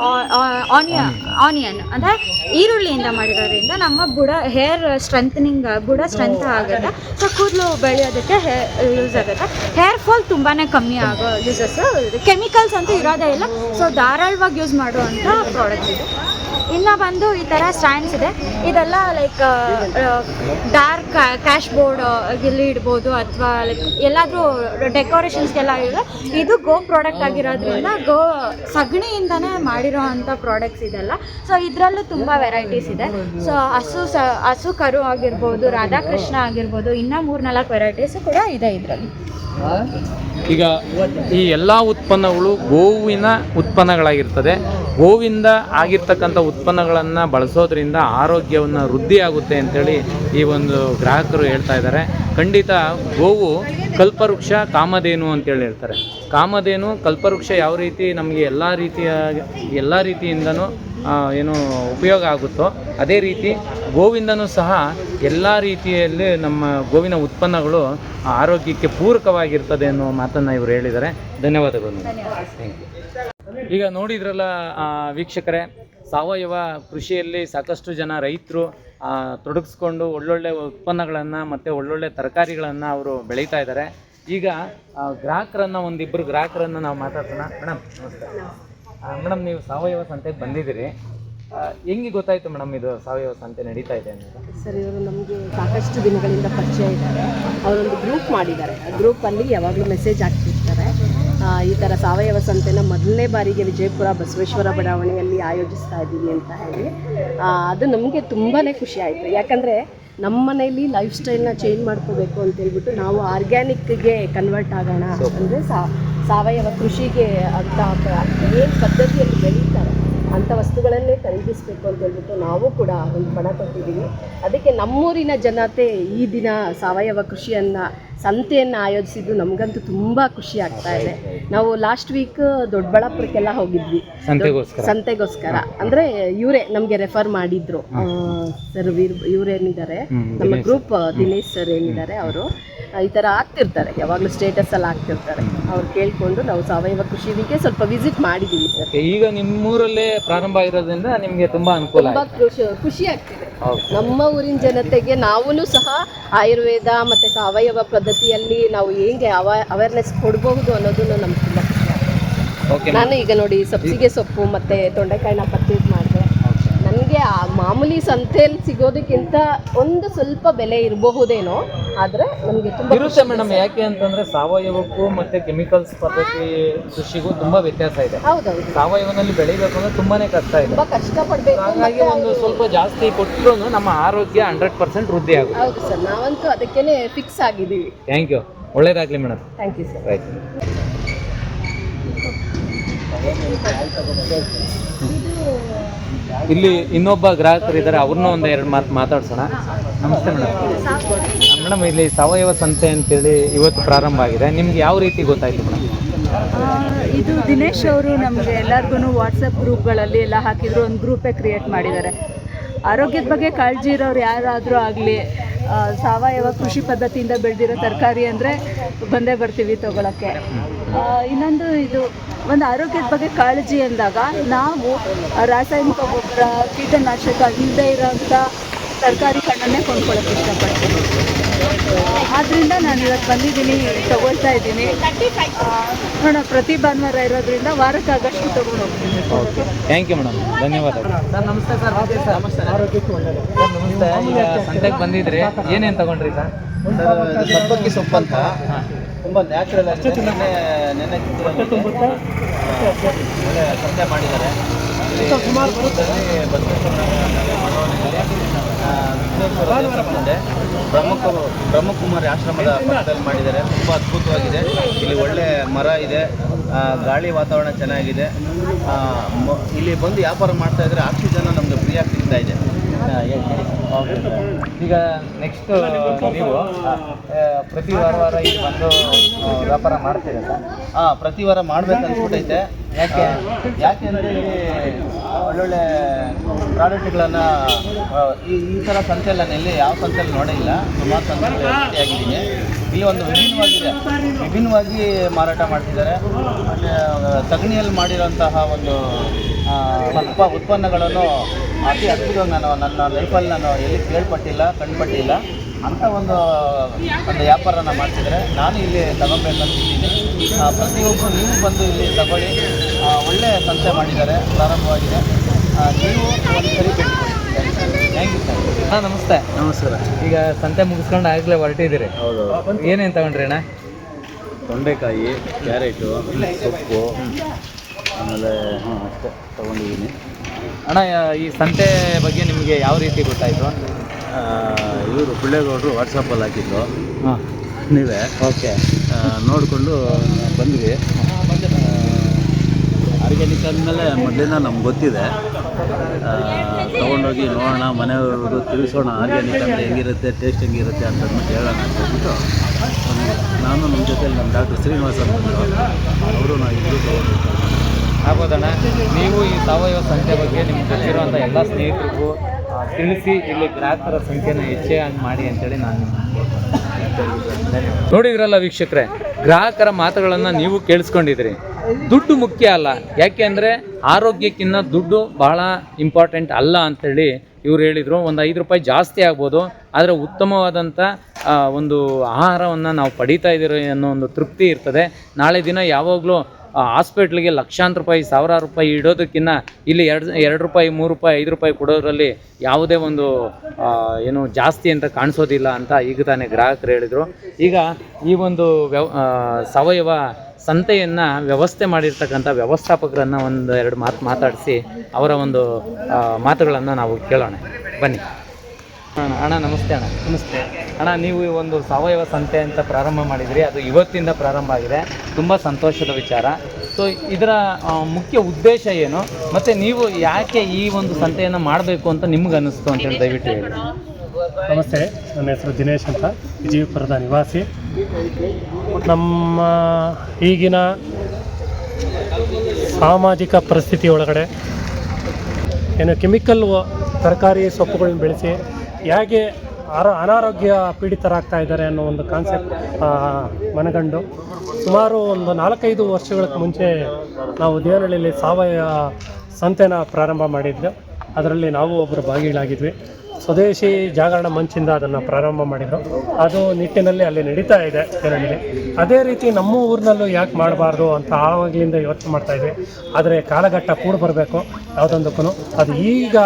ಆನಿಯನ್ ಆನಿಯನ್ ಅಂದರೆ ಈರುಳ್ಳಿಯಿಂದ ಮಾಡಿರೋದ್ರಿಂದ ನಮ್ಮ ಬುಡ ಹೇರ್ ಸ್ಟ್ರೆಂಥನಿಂಗ್ ಬುಡ ಸ್ಟ್ರೆಂತ್ ಆಗುತ್ತೆ. ಸೊ ಕೂದಲು ಬೆಳೆಯೋದಕ್ಕೆ ಹೇರ್ ಯೂಸ್ ಆಗುತ್ತೆ. ಹೇರ್ ಫಾಲ್ ತುಂಬಾ ಕಮ್ಮಿ ಆಗೋ ಯೂಸಸ್ಸು ಕೆಮಿಕಲ್ಸ್ ಅಂತೂ ಇರೋದೇ ಇಲ್ಲ. ಸೊ ಧಾರಾಳವಾಗಿ ಯೂಸ್ ಮಾಡುವಂಥ ಪ್ರಾಡಕ್ಟ್ ಇದು. ಇನ್ನು ಬಂದು ಈ ಥರ ಸ್ಟ್ಯಾಂಡ್ಸ್ ಇದೆ. ಇದೆಲ್ಲ ಲೈಕ್ ಡಾರ್ಕ್ ಕ್ಯಾಶ್ ಬೋರ್ಡ್ ಇಲ್ಲಿ ಇಡ್ಬೋದು ಅಥವಾ ಲೈಕ್ ಎಲ್ಲಾದರೂ ಡೆಕೋರೇಷನ್ಸ್ಗೆಲ್ಲ ಇದೆ ಇದು ಗೋ ಪ್ರಾಡಕ್ಟ್ ಆಗಿರೋದ್ರಿಂದ ಗೋ ಸಗಣಿಯಿಂದನೇ ಮಾಡಿರೋ ಅಂಥ ಪ್ರಾಡಕ್ಟ್ಸ್ ಇದೆಲ್ಲ. ಸೊ ಇದರಲ್ಲೂ ತುಂಬ ವೆರೈಟೀಸ್ ಇದೆ. ಸೊ ಹಸು ಸ, ಹಸು ಕರು ಆಗಿರ್ಬೋದು, ರಾಧಾಕೃಷ್ಣ ಆಗಿರ್ಬೋದು, ಇನ್ನೂ ಮೂರು ನಾಲ್ಕು ವೆರೈಟೀಸು ಕೂಡ ಇದೆ ಇದರಲ್ಲಿ. ಈಗ ಈ ಎಲ್ಲ ಉತ್ಪನ್ನಗಳು ಗೋವಿನ ಉತ್ಪನ್ನಗಳಾಗಿರ್ತದೆ. ಗೋವಿಂದ ಆಗಿರ್ತಕ್ಕಂಥ ಉತ್ಪನ್ನಗಳನ್ನು ಬಳಸೋದ್ರಿಂದ ಆರೋಗ್ಯವನ್ನು ವೃದ್ಧಿಯಾಗುತ್ತೆ ಅಂತೇಳಿ ಈ ಒಂದು ಗ್ರಾಹಕರು ಹೇಳ್ತಾ ಇದ್ದಾರೆ. ಖಂಡಿತ ಗೋವು ಕಲ್ಪವೃಕ್ಷ ಕಾಮಧೇನು ಅಂತೇಳಿ ಹೇಳ್ತಾರೆ. ಕಾಮಧೇನು ಕಲ್ಪವೃಕ್ಷ ಯಾವ ರೀತಿ ನಮಗೆ ಎಲ್ಲ ರೀತಿಯ ಎಲ್ಲ ರೀತಿಯಿಂದನೂ ಏನು ಉಪಯೋಗ ಆಗುತ್ತೋ ಅದೇ ರೀತಿ ಗೋವಿಂದನೂ ಸಹ ಎಲ್ಲ ರೀತಿಯಲ್ಲಿ ನಮ್ಮ ಗೋವಿನ ಉತ್ಪನ್ನಗಳು ಆರೋಗ್ಯಕ್ಕೆ ಪೂರಕವಾಗಿರ್ತದೆ ಅನ್ನೋ ಮಾತನ್ನು ಇವರು ಹೇಳಿದ್ದಾರೆ. ಧನ್ಯವಾದಗಳು. ಥ್ಯಾಂಕ್ ಯು ಈಗ ನೋಡಿದ್ರಲ್ಲ ವೀಕ್ಷಕರೇ, ಸಾವಯವ ಕೃಷಿಯಲ್ಲಿ ಸಾಕಷ್ಟು ಜನ ರೈತರು ತೊಡಗಿಸ್ಕೊಂಡು ಒಳ್ಳೊಳ್ಳೆ ಉತ್ಪನ್ನಗಳನ್ನು ಮತ್ತು ಒಳ್ಳೊಳ್ಳೆ ತರಕಾರಿಗಳನ್ನು ಅವರು ಬೆಳೀತಾ ಇದ್ದಾರೆ. ಈಗ ಗ್ರಾಹಕರನ್ನು ಒಂದಿಬ್ಬರು ಗ್ರಾಹಕರನ್ನು ನಾವು ಮಾತಾಡ್ಸೋಣ. ಮೇಡಮ್ ನಮಸ್ತೆ. ಮೇಡಮ್ ನೀವು ಸಾವಯವ ಸಂತೆಗೆ ಬಂದಿದ್ದೀರಿ. ಹೆಂಗೆ ಗೊತ್ತಾಯಿತು ಮೇಡಮ್ ಇದು ಸಾವಯವ ಸಂತೆ ನಡೀತಾ ಇದೆ ಅಂತ ಸರ್, ಇವರು ನಮಗೆ ಸಾಕಷ್ಟು ದಿನಗಳಿಂದ ಪರಿಚಯ ಇದ್ದಾರೆ. ಅವರೊಂದು ಗ್ರೂಪ್ ಮಾಡಿದ್ದಾರೆ. ಆ ಗ್ರೂಪಲ್ಲಿ ಯಾವಾಗಲೂ ಮೆಸೇಜ್ ಹಾಕ್ತಿರ್ತಾರೆ. ಈ ಥರ ಸಾವಯವ ಸಂತೆನ ಮೊದಲನೇ ಬಾರಿಗೆ ವಿಜಯಪುರ ಬಸವೇಶ್ವರ ಬಡಾವಣೆಯಲ್ಲಿ ಆಯೋಜಿಸ್ತಾ ಇದ್ದೀವಿ ಅಂತ ಹೇಳಿ. ಅದು ನಮಗೆ ತುಂಬಾ ಖುಷಿ ಆಯಿತು. ಯಾಕಂದರೆ ನಮ್ಮ ಮನೆಯಲ್ಲಿ ಲೈಫ್ ಸ್ಟೈಲ್ನ ಚೇಂಜ್ ಮಾಡ್ಕೋಬೇಕು ಅಂತ ಹೇಳ್ಬಿಟ್ಟು ನಾವು ಆರ್ಗ್ಯಾನಿಕ್ಗೆ ಕನ್ವರ್ಟ್ ಆಗೋಣ ಅಂದರೆ ಸಾವಯವ ಕೃಷಿಗೆ ಅಂತ ಏನು ಪದ್ಧತಿಯಲ್ಲಿ ಬೆಳೀತಾರೆ. ಅಂಥ ವಸ್ತುಗಳನ್ನೇ ಖರೀದಿಸಬೇಕು ಅಂತ ಹೇಳ್ಬಿಟ್ಟು ನಾವು ಕೂಡ ಒಂದು ಪಣ ತೊಟ್ಟಿದ್ದೀವಿ ಅದಕ್ಕೆ ನಮ್ಮೂರಿನ ಜನತೆ ಈ ದಿನ ಸಾವಯವ ಕೃಷಿಯನ್ನು ಸಂತೆಯನ್ನು ಆಯೋಜಿಸಿದ್ದು ನಮಗಂತೂ ತುಂಬ ಖುಷಿ ಆಗ್ತಾ ಇದೆ. ನಾವು ಲಾಸ್ಟ್ ವೀಕ್ ದೊಡ್ಡಬಳ್ಳಾಪುರಕ್ಕೆಲ್ಲ ಹೋಗಿದ್ವಿ. ಸಂತೆಗೋಸ್ಕರ. ಸಂತೆಗೋಸ್ಕರ. ಅಂದರೆ ಇವರೇ ನಮಗೆ ರೆಫರ್ ಮಾಡಿದ್ರು. ಸರ್ ವೀರ್ ಇವರೇನಿದ್ದಾರೆ? ನಮ್ಮ ಗ್ರೂಪ್ ದಿನೇಶ್ ಸರ್ ಏನಿದ್ದಾರೆ ಅವರು. ಈ ಥರ ಆಗ್ತಿರ್ತಾರೆ ಯಾವಾಗಲೂ ಸ್ಟೇಟಸಲ್ಲಿ ಆಗ್ತಿರ್ತಾರೆ ಅವ್ರು ಕೇಳಿಕೊಂಡು ನಾವು ಸಾವಯವ ಕೃಷಿಗೆ ಸ್ವಲ್ಪ ವಿಸಿಟ್ ಮಾಡಿದ್ದೀವಿ ಸರ್ ಈಗ ನಿಮ್ಮೂರಲ್ಲೇ ಪ್ರಾರಂಭ ಆಗಿರೋದ್ರಿಂದ ನಿಮಗೆ ತುಂಬಾ ಅನುಕೂಲ ತುಂಬ ಖುಷಿ ಖುಷಿ ಆಗ್ತಿದೆ. ನಮ್ಮ ಊರಿನ ಜನತೆಗೆ ನಾವೂ ಸಹ ಆಯುರ್ವೇದ ಮತ್ತು ಸಾವಯವ ಪದ್ಧತಿಯಲ್ಲಿ ನಾವು ಹೇಗೆ ಅವ ಅವೇರ್ನೆಸ್ ಕೊಡಬಹುದು ಅನ್ನೋದನ್ನು ನಮ್ಗೆ ತುಂಬ ಖುಷಿ ಆಗ್ತದೆ. ಓಕೆ ನಾನು ಈಗ ನೋಡಿ ಸಬ್ಸಿಗೆ ಸೊಪ್ಪು ಮತ್ತು ತೊಂಡೆಕಾಯಿನ ಪರ್ಚೇಸ್ ಮಾಡಿದೆ. ನನಗೆ ಆ ಮಾಮೂಲಿ ಸಂತೆಯಲ್ಲಿ ಸಿಗೋದಕ್ಕಿಂತ ಒಂದು ಸ್ವಲ್ಪ ಬೆಲೆ ಇರಬಹುದೇನೋ ಆದರೆ ನಮಗೆ ತುಂಬ ಇರುತ್ತೆ ಮೇಡಮ್ ಯಾಕೆ ಅಂತಂದ್ರೆ ಸಾವಯವಕ್ಕೂ ಮತ್ತೆ ಕೆಮಿಕಲ್ಸ್ ಪದ್ಧತಿ ಕೃಷಿಗೂ ತುಂಬಾ ವ್ಯತ್ಯಾಸ ಇದೆ. ಹೌದೌದು. ಸಾವಯವನಲ್ಲಿ ಬೆಳಿಬೇಕು ಅಂದ್ರೆ ತುಂಬಾನೇ ಕಷ್ಟ ಇದೆ. ತುಂಬ ಕಷ್ಟಪಡಬೇಕು. ಹಾಗಾಗಿ ಒಂದು ಸ್ವಲ್ಪ ಜಾಸ್ತಿ ಕೊಟ್ಟರು ನಮ್ಮ ಆರೋಗ್ಯ ಹಂಡ್ರೆಡ್ ಪರ್ಸೆಂಟ್ ವೃದ್ಧಿ ಆಗುತ್ತೆ. ಹೌದು ಸರ್ ನಾವಂತೂ ಅದಕ್ಕೇನೆ ಫಿಕ್ಸ್ ಆಗಿದ್ದೀವಿ. ಥ್ಯಾಂಕ್ ಯು ಒಳ್ಳೇದಾಗ್ಲಿ madam thank you sir right ಇಲ್ಲಿ ಇನ್ನೊಬ್ಬ ಗ್ರಾಹಕರು ಇದ್ದಾರೆ ಅವ್ರನ್ನ ಒಂದು ಎರಡು ಮಾತು ಮಾತಾಡ್ಸೋಣ. ನಮಸ್ತೆ ಮೇಡಮ್ ಮೇಡಮ್, ಇಲ್ಲಿ ಸಾವಯವ ಸಂತೆ ಅಂತೇಳಿ ಇವತ್ತು ಪ್ರಾರಂಭ ಆಗಿದೆ. ನಿಮ್ಗೆ ಯಾವ ರೀತಿ ಗೊತ್ತಾಯ್ತು ಮೇಡಮ್? ಇದು ದಿನೇಶ್ ಅವರು ನಮಗೆ ಎಲ್ಲರಿಗೂ ವಾಟ್ಸಪ್ ಗ್ರೂಪ್ಗಳಲ್ಲಿ ಎಲ್ಲ ಹಾಕಿದ್ರು, ಒಂದು ಗ್ರೂಪೇ ಕ್ರಿಯೇಟ್ ಮಾಡಿದ್ದಾರೆ. ಆರೋಗ್ಯದ ಬಗ್ಗೆ ಕಾಳಜಿ ಇರೋರು ಯಾರಾದರೂ ಆಗಲಿ ಸಾವಯವ ಕೃಷಿ ಪದ್ಧತಿಯಿಂದ ಬೆಳೆದಿರೋ ತರಕಾರಿ ಅಂದರೆ ಬಂದೇ ಬರ್ತೀವಿ ತೊಗೊಳಕ್ಕೆ. ಇನ್ನೊಂದು ಇದು, ಒಂದು ಆರೋಗ್ಯದ ಬಗ್ಗೆ ಕಾಳಜಿ ಅಂದಾಗ ನಾವು ರಾಸಾಯನಿಕ ಗೊಬ್ಬರ, ಕೀಟನಾಶಕ ಇಲ್ಲದೆ ಇರೋಂಥ ತರಕಾರಿ ಕಣ್ಣನ್ನೇ ಕೊಂಡ್ಕೊಳ್ಳೋಕೆ ಇಷ್ಟಪಡ್ತೀನಿ ಆದ್ದರಿಂದ ನಾನು ಇವತ್ತು ಬಂದಿದ್ದೀನಿ ತಗೊಳ್ತಾ ಇದ್ದೀನಿ. ನೋಡೋಣ ಪ್ರತಿ ಭಾನುವಾರ ಇರೋದ್ರಿಂದ ವಾರಕ್ಕಾಗಷ್ಟು ತಗೊಂಡು ಹೋಗ್ತೀನಿ. ಥ್ಯಾಂಕ್ ಯು ಮೇಡಮ್ ಧನ್ಯವಾದ ಸರ್ ನಮಸ್ತೆ ಸರ್. ನಮಸ್ತೆ. ಸರ್ ನಮಸ್ತೆ. ಈಗ ಸಂತೆಗೆ ಬಂದಿದ್ರಿ ಏನೇನು ತಗೊಂಡ್ರಿ ಸರ್? ಸಬ್ಬಕ್ಕಿ ಸೊಪ್ಪು ಅಂತ. ತುಂಬ ನ್ಯಾಚುರಲ್ ಆಗಿದೆ. ನೆನ್ನೆ ನೆನೆ ಸಂತೆ ಮಾಡಿದ್ದಾರೆ. ಸುಮಾರು ಬಸವೇಶ್ವರದಲ್ಲಿ ಬ್ರಹ್ಮಕು ಬ್ರಹ್ಮಕುಮಾರಿ ಆಶ್ರಮದ ಪಕ್ಕದಲ್ಲಿ ಮಾಡಿದ್ದಾರೆ. ತುಂಬ ಅದ್ಭುತವಾಗಿದೆ. ಇಲ್ಲಿ ಒಳ್ಳೆ ಮರ ಇದೆ. ಗಾಳಿ ವಾತಾವರಣ ಚೆನ್ನಾಗಿದೆ. ಇಲ್ಲಿ ಬಂದು ವ್ಯಾಪಾರ ಮಾಡ್ತಾ ಇದ್ರೆ ಆಕ್ಸಿಜನ್ ನಮ್ಗೆ ಫ್ರೀಯಾಗಿ ಸಿಗ್ತಾ ಇದೆ. ಈಗ ನೆಕ್ಸ್ಟ್ ನೀವು ಪ್ರತಿ ವಾರ ವಾರ ಇಲ್ಲಿ ಬಂದು ವ್ಯಾಪಾರ ಮಾಡ್ತೀರಾ ಹಾಂ ಪ್ರತಿ ವಾರ ಮಾಡ್ಬೇಕು ಅನ್ಸ್ಬಿಟ್ಟೈತೆ. ಯಾಕೆ? ಯಾಕೆ ಅಂದರೆ ಒಳ್ಳೊಳ್ಳೆ ಪ್ರಾಡಕ್ಟ್ಗಳನ್ನು ಈ ಈ ಥರ ಸಂತೆ ನಾನು ಯಾವ ಸಂತೆಯಲ್ಲಿ ನೋಡಿಲ್ಲ ಸುಮಾರು ಸಂತೆ ಆಗಿದ್ದೀನಿ ಇಲ್ಲಿ ಒಂದು ವಿಭಿನ್ನವಾಗಿದೆ. ವಿಭಿನ್ನವಾಗಿ ಮಾರಾಟ ಮಾಡ್ತಿದ್ದಾರೆ. ಸಗಣಿಯಲ್ಲಿ ಮಾಡಿರೋಂತಹ ಒಂದು ಉತ್ಪ ಉತ್ಪನ್ನಗಳನ್ನು ಅತಿ ಅದ್ಭುತವಾಗಿ ನಾನು ನನ್ನ ಲೈಫಲ್ಲಿ ನಾನು ಎಲ್ಲಿ ಕೇಳ್ಪಟ್ಟಿಲ್ಲ ಕಂಡುಪಟ್ಟಿಲ್ಲ. ಅಂಥ ಒಂದು ಒಂದು ವ್ಯಾಪಾರನ ಮಾಡ್ತಿದ್ರೆ ನಾನು ಇಲ್ಲಿ ತಗೊಬೇಕಂತಿದ್ದೀನಿ ಪ್ರತಿಯೊಬ್ಬರು ನೀವು ಬಂದು ಇಲ್ಲಿ ತಗೊಳ್ಳಿ. ಒಳ್ಳೆಯ ಒಳ್ಳೆ ಸಂತೆ ಮಾಡಿದ್ದಾರೆ ಪ್ರಾರಂಭವಾಗಿದೆ. ನೀವು ಒಂದು ಸರಿ ಥ್ಯಾಂಕ್ ಯು ಸರ್ ಹಾಂ ನಮಸ್ತೆ. ನಮಸ್ಕಾರ ಈಗ ಸಂತೆ ಮುಗಿಸ್ಕೊಂಡು ಆಗಲೇ ಹೊರಟಿದ್ದೀರಿ ಹೌದು. ಏನೇನು ತಗೊಂಡ್ರಿ ಅಣ್ಣ? ತೊಂಡೆಕಾಯಿ ಕ್ಯಾರೆಟು ಸೊಪ್ಪು ಆಮೇಲೆ ಹಾಂ ಅಷ್ಟೇ ತೊಗೊಂಡಿದ್ದೀನಿ ಅಣ್ಣ ಈ ಸಂತೆ ಬಗ್ಗೆ ನಿಮಗೆ ಯಾವ ರೀತಿ ಗೊತ್ತಾಯಿತು? ಇವರು ಪಿಳ್ಳೇಗೌಡರು ವಾಟ್ಸಪ್ಪಲ್ಲಿ ಹಾಕಿದ್ರು. ಹಾಂ. ನೀವೇ? ಓಕೆ. ನೋಡಿಕೊಂಡು ಬಂದ್ವಿ. ಆರ್ಗ್ಯಾನಿಕ್ ಅಂದಮೇಲೆ ಮೊದಲಿಂದ ನಮ್ಗೆ ಗೊತ್ತಿದೆ. ತೊಗೊಂಡೋಗಿ ನೋಡೋಣ ಮನೆಯವ್ರಿಗೂ ತಿಳಿಸೋಣ ಆರ್ಗ್ಯಾನಿಕ್ ಅಂದರೆ ಹೆಂಗಿರುತ್ತೆ ಟೇಸ್ಟ್ ಹೆಂಗಿರುತ್ತೆ ಅಂತ ಅಂದ್ಬಿಟ್ಟು ಹೇಳೋಣ ಅಂತ ಹೇಳ್ಬಿಟ್ಟು ನಾನು ನಮ್ಮ ಜೊತೆಯಲ್ಲಿ ನಮ್ಮ ಡಾಕ್ಟರ್ ಶ್ರೀನಿವಾಸ ಅಂತ ಅವರು ನಾವು ಇಬ್ಬರು ತೊಗೊಂಡಿರ್ತಾರೆ ಆಗ್ಬೋದಣ್ಣ ನೀವು ಈ ಸಾವಯವ ಸಂತೆ ಬಗ್ಗೆ ನಿಮ್ಗೆ ಗೊತ್ತಿರುವಂಥ ಎಲ್ಲ ಸ್ನೇಹಿತರಿಗೂ ತಿಳಿಸಿ, ಇಲ್ಲಿ ಗ್ರಾಹಕರ ಸಂಖ್ಯೆನ ಹೆಚ್ಚಾಗಿ ಮಾಡಿ ಅಂತೇಳಿ ನಾನು ನೋಡಿದ್ರಲ್ಲ ವೀಕ್ಷಕರೇ, ಗ್ರಾಹಕರ ಮಾತುಗಳನ್ನು ನೀವು ಕೇಳಿಸ್ಕೊಂಡಿದ್ರಿ ದುಡ್ಡು ಮುಖ್ಯ ಅಲ್ಲ, ಯಾಕೆ ಅಂದರೆ ಆರೋಗ್ಯಕ್ಕಿಂತ ದುಡ್ಡು ಬಹಳ ಇಂಪಾರ್ಟೆಂಟ್ ಅಲ್ಲ ಅಂತೇಳಿ ಇವ್ರು ಹೇಳಿದರು. ಒಂದು ಐದು ರೂಪಾಯಿ ಜಾಸ್ತಿ ಆಗ್ಬೋದು, ಆದರೆ ಉತ್ತಮವಾದಂಥ ಒಂದು ಆಹಾರವನ್ನು ನಾವು ಪಡೀತಾ ಇದ್ದೀರಿ ಅನ್ನೋ ಒಂದು ತೃಪ್ತಿ ಇರ್ತದೆ. ನಾಳೆ ದಿನ ಯಾವಾಗಲೂ ಹಾಸ್ಪಿಟ್ಲಿಗೆ ಲಕ್ಷಾಂತರ ರೂಪಾಯಿ, ಸಾವಿರಾರು ರೂಪಾಯಿ ಇಡೋದಕ್ಕಿಂತ ಇಲ್ಲಿ ಎರಡು ಎರಡು ರೂಪಾಯಿ, ಮೂರು ರೂಪಾಯಿ, ಐದು ರೂಪಾಯಿ ಕೊಡೋದ್ರಲ್ಲಿ ಯಾವುದೇ ಒಂದು ಏನು ಜಾಸ್ತಿ ಅಂತ ಕಾಣಿಸೋದಿಲ್ಲ ಅಂತ ಈಗ ತಾನೇ ಗ್ರಾಹಕರು ಹೇಳಿದರು. ಈಗ ಈ ಒಂದು ವ್ಯವ ಸಾವಯವ ಸಂತೆಯನ್ನು ವ್ಯವಸ್ಥೆ ಮಾಡಿರ್ತಕ್ಕಂಥ ವ್ಯವಸ್ಥಾಪಕರನ್ನು ಒಂದು ಎರಡು ಮಾತು ಮಾತಾಡಿಸಿ ಅವರ ಒಂದು ಮಾತುಗಳನ್ನು ನಾವು ಕೇಳೋಣ. ಬನ್ನಿ. ಅಣ್ಣ ಅಣ್ಣ ನಮಸ್ತೆ ಅಣ್ಣ. ನಮಸ್ತೆ. ಅಣ್ಣ ನೀವು ಈ ಒಂದು ಸಾವಯವ ಸಂತೆ ಅಂತ ಪ್ರಾರಂಭ ಮಾಡಿದ್ರಿ. ಅದು ಇವತ್ತಿಂದ ಪ್ರಾರಂಭ ಆಗಿದೆ. ತುಂಬ ಸಂತೋಷದ ವಿಚಾರ. ಸೊ ಇದರ ಮುಖ್ಯ ಉದ್ದೇಶ ಏನು? ಮತ್ತು ನೀವು ಯಾಕೆ ಈ ಒಂದು ಸಂತೆಯನ್ನು ಮಾಡಬೇಕು ಅಂತ ನಿಮ್ಗೆ ಅನ್ನಿಸ್ತು ಅಂತೇಳಿ ದಯವಿಟ್ಟು ಹೇಳಿ. ನಮಸ್ತೆ. ನನ್ನ ಹೆಸರು ದಿನೇಶ್ ಅಂತ. ವಿಜಯಪುರದ ನಿವಾಸಿ. ನಮ್ಮ ಈಗಿನ ಸಾಮಾಜಿಕ ಪರಿಸ್ಥಿತಿ ಒಳಗಡೆ ಏನು ಕೆಮಿಕಲ್ ತರಕಾರಿ ಸೊಪ್ಪುಗಳನ್ನ ಬೆಳೆಸಿ ಹೇಗೆ ಆರೋ, ಅನಾರೋಗ್ಯ ಪೀಡಿತರಾಗ್ತಾ ಇದ್ದಾರೆ ಅನ್ನೋ ಒಂದು ಕಾನ್ಸೆಪ್ಟ್ ಮನಗಂಡು. ಸುಮಾರು ಒಂದು ನಾಲ್ಕೈದು ವರ್ಷಗಳ ಮುಂಚೆ ನಾವು ದೇವನಹಳ್ಳಿಯಲ್ಲಿ ಸಾವಯವ ಸಂತೆನ ಪ್ರಾರಂಭ ಮಾಡಿದ್ವಿ. ಅದರಲ್ಲಿ ನಾವು ಒಬ್ಬರು ಭಾಗಿಗಳಾಗಿದ್ವಿ. ಸ್ವದೇಶಿ ಜಾಗರಣ ಮಂಚಿಂದ ಅದನ್ನು ಪ್ರಾರಂಭ ಮಾಡಿದರು. ಅದು ನಿಟ್ಟಿನಲ್ಲಿ ಅಲ್ಲಿ ನಡೀತಾ ಇದೆ ಅದೇ ರೀತಿ ನಮ್ಮ ಊರಿನಲ್ಲೂ ಯಾಕೆ ಮಾಡಬಾರ್ದು ಅಂತ ಆವಾಗಲಿಂದ ಯೋಚನೆ ಮಾಡ್ತಾ ಇದ್ವಿ. ಆದರೆ ಕಾಲಘಟ್ಟ ಕೂಡಿ ಬರಬೇಕು ಯಾವುದೊಂದಕ್ಕೂ ಅದು ಈಗ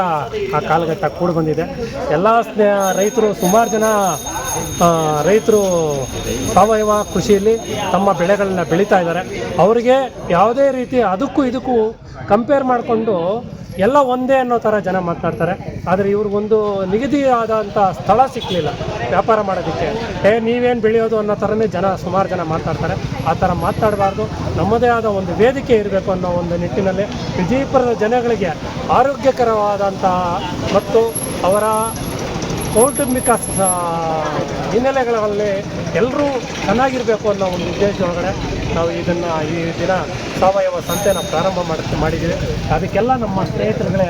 ಆ ಕಾಲಘಟ್ಟ ಕೂಡಿ ಬಂದಿದೆ. ಎಲ್ಲ ರೈತರು ಸುಮಾರು ಜನ ರೈತರು ಸಾವಯವ ಕೃಷಿಯಲ್ಲಿ ತಮ್ಮ ಬೆಳೆಗಳನ್ನ ಬೆಳೀತಾ ಇದ್ದಾರೆ. ಅವರಿಗೆ ಯಾವುದೇ ರೀತಿ ಅದಕ್ಕೂ ಇದಕ್ಕೂ ಕಂಪೇರ್ ಮಾಡಿಕೊಂಡು ಎಲ್ಲ ಒಂದೇ ಅನ್ನೋ ಥರ ಜನ ಮಾತನಾಡ್ತಾರೆ ಆದರೆ ಇವ್ರಿಗೊಂದು ಆದಂಥ ಸ್ಥಳ ಸಿಕ್ಕಲಿಲ್ಲ ವ್ಯಾಪಾರ ಮಾಡೋದಕ್ಕೆ. ಏ, ನೀವೇನು ಬೆಳೆಯೋದು ಅನ್ನೋ ಥರನೇ ಜನ, ಸುಮಾರು ಜನ ಮಾತಾಡ್ತಾರೆ. ಆ ಥರ ಮಾತಾಡಬಾರ್ದು. ನಮ್ಮದೇ ಆದ ಒಂದು ವೇದಿಕೆ ಇರಬೇಕು ಅನ್ನೋ ಒಂದು ನಿಟ್ಟಿನಲ್ಲಿ ವಿಜಯಪುರದ ಜನಗಳಿಗೆ ಆರೋಗ್ಯಕರವಾದಂತಹ ಮತ್ತು ಅವರ ಕೌಟುಂಬಿಕ ಹಿನ್ನೆಲೆಗಳಲ್ಲಿ ಎಲ್ಲರೂ ಚೆನ್ನಾಗಿರಬೇಕು ಅನ್ನೋ ಒಂದು ಉದ್ದೇಶದೊಳಗಡೆ ನಾವು ಇದನ್ನು ಈ ದಿನ ಸಾವಯವ ಸಂತೆನ ಪ್ರಾರಂಭ ಮಾಡಿ ಮಾಡಿದ್ದೀವಿ. ಅದಕ್ಕೆಲ್ಲ ನಮ್ಮ ಸ್ನೇಹಿತರುಗಳೇ,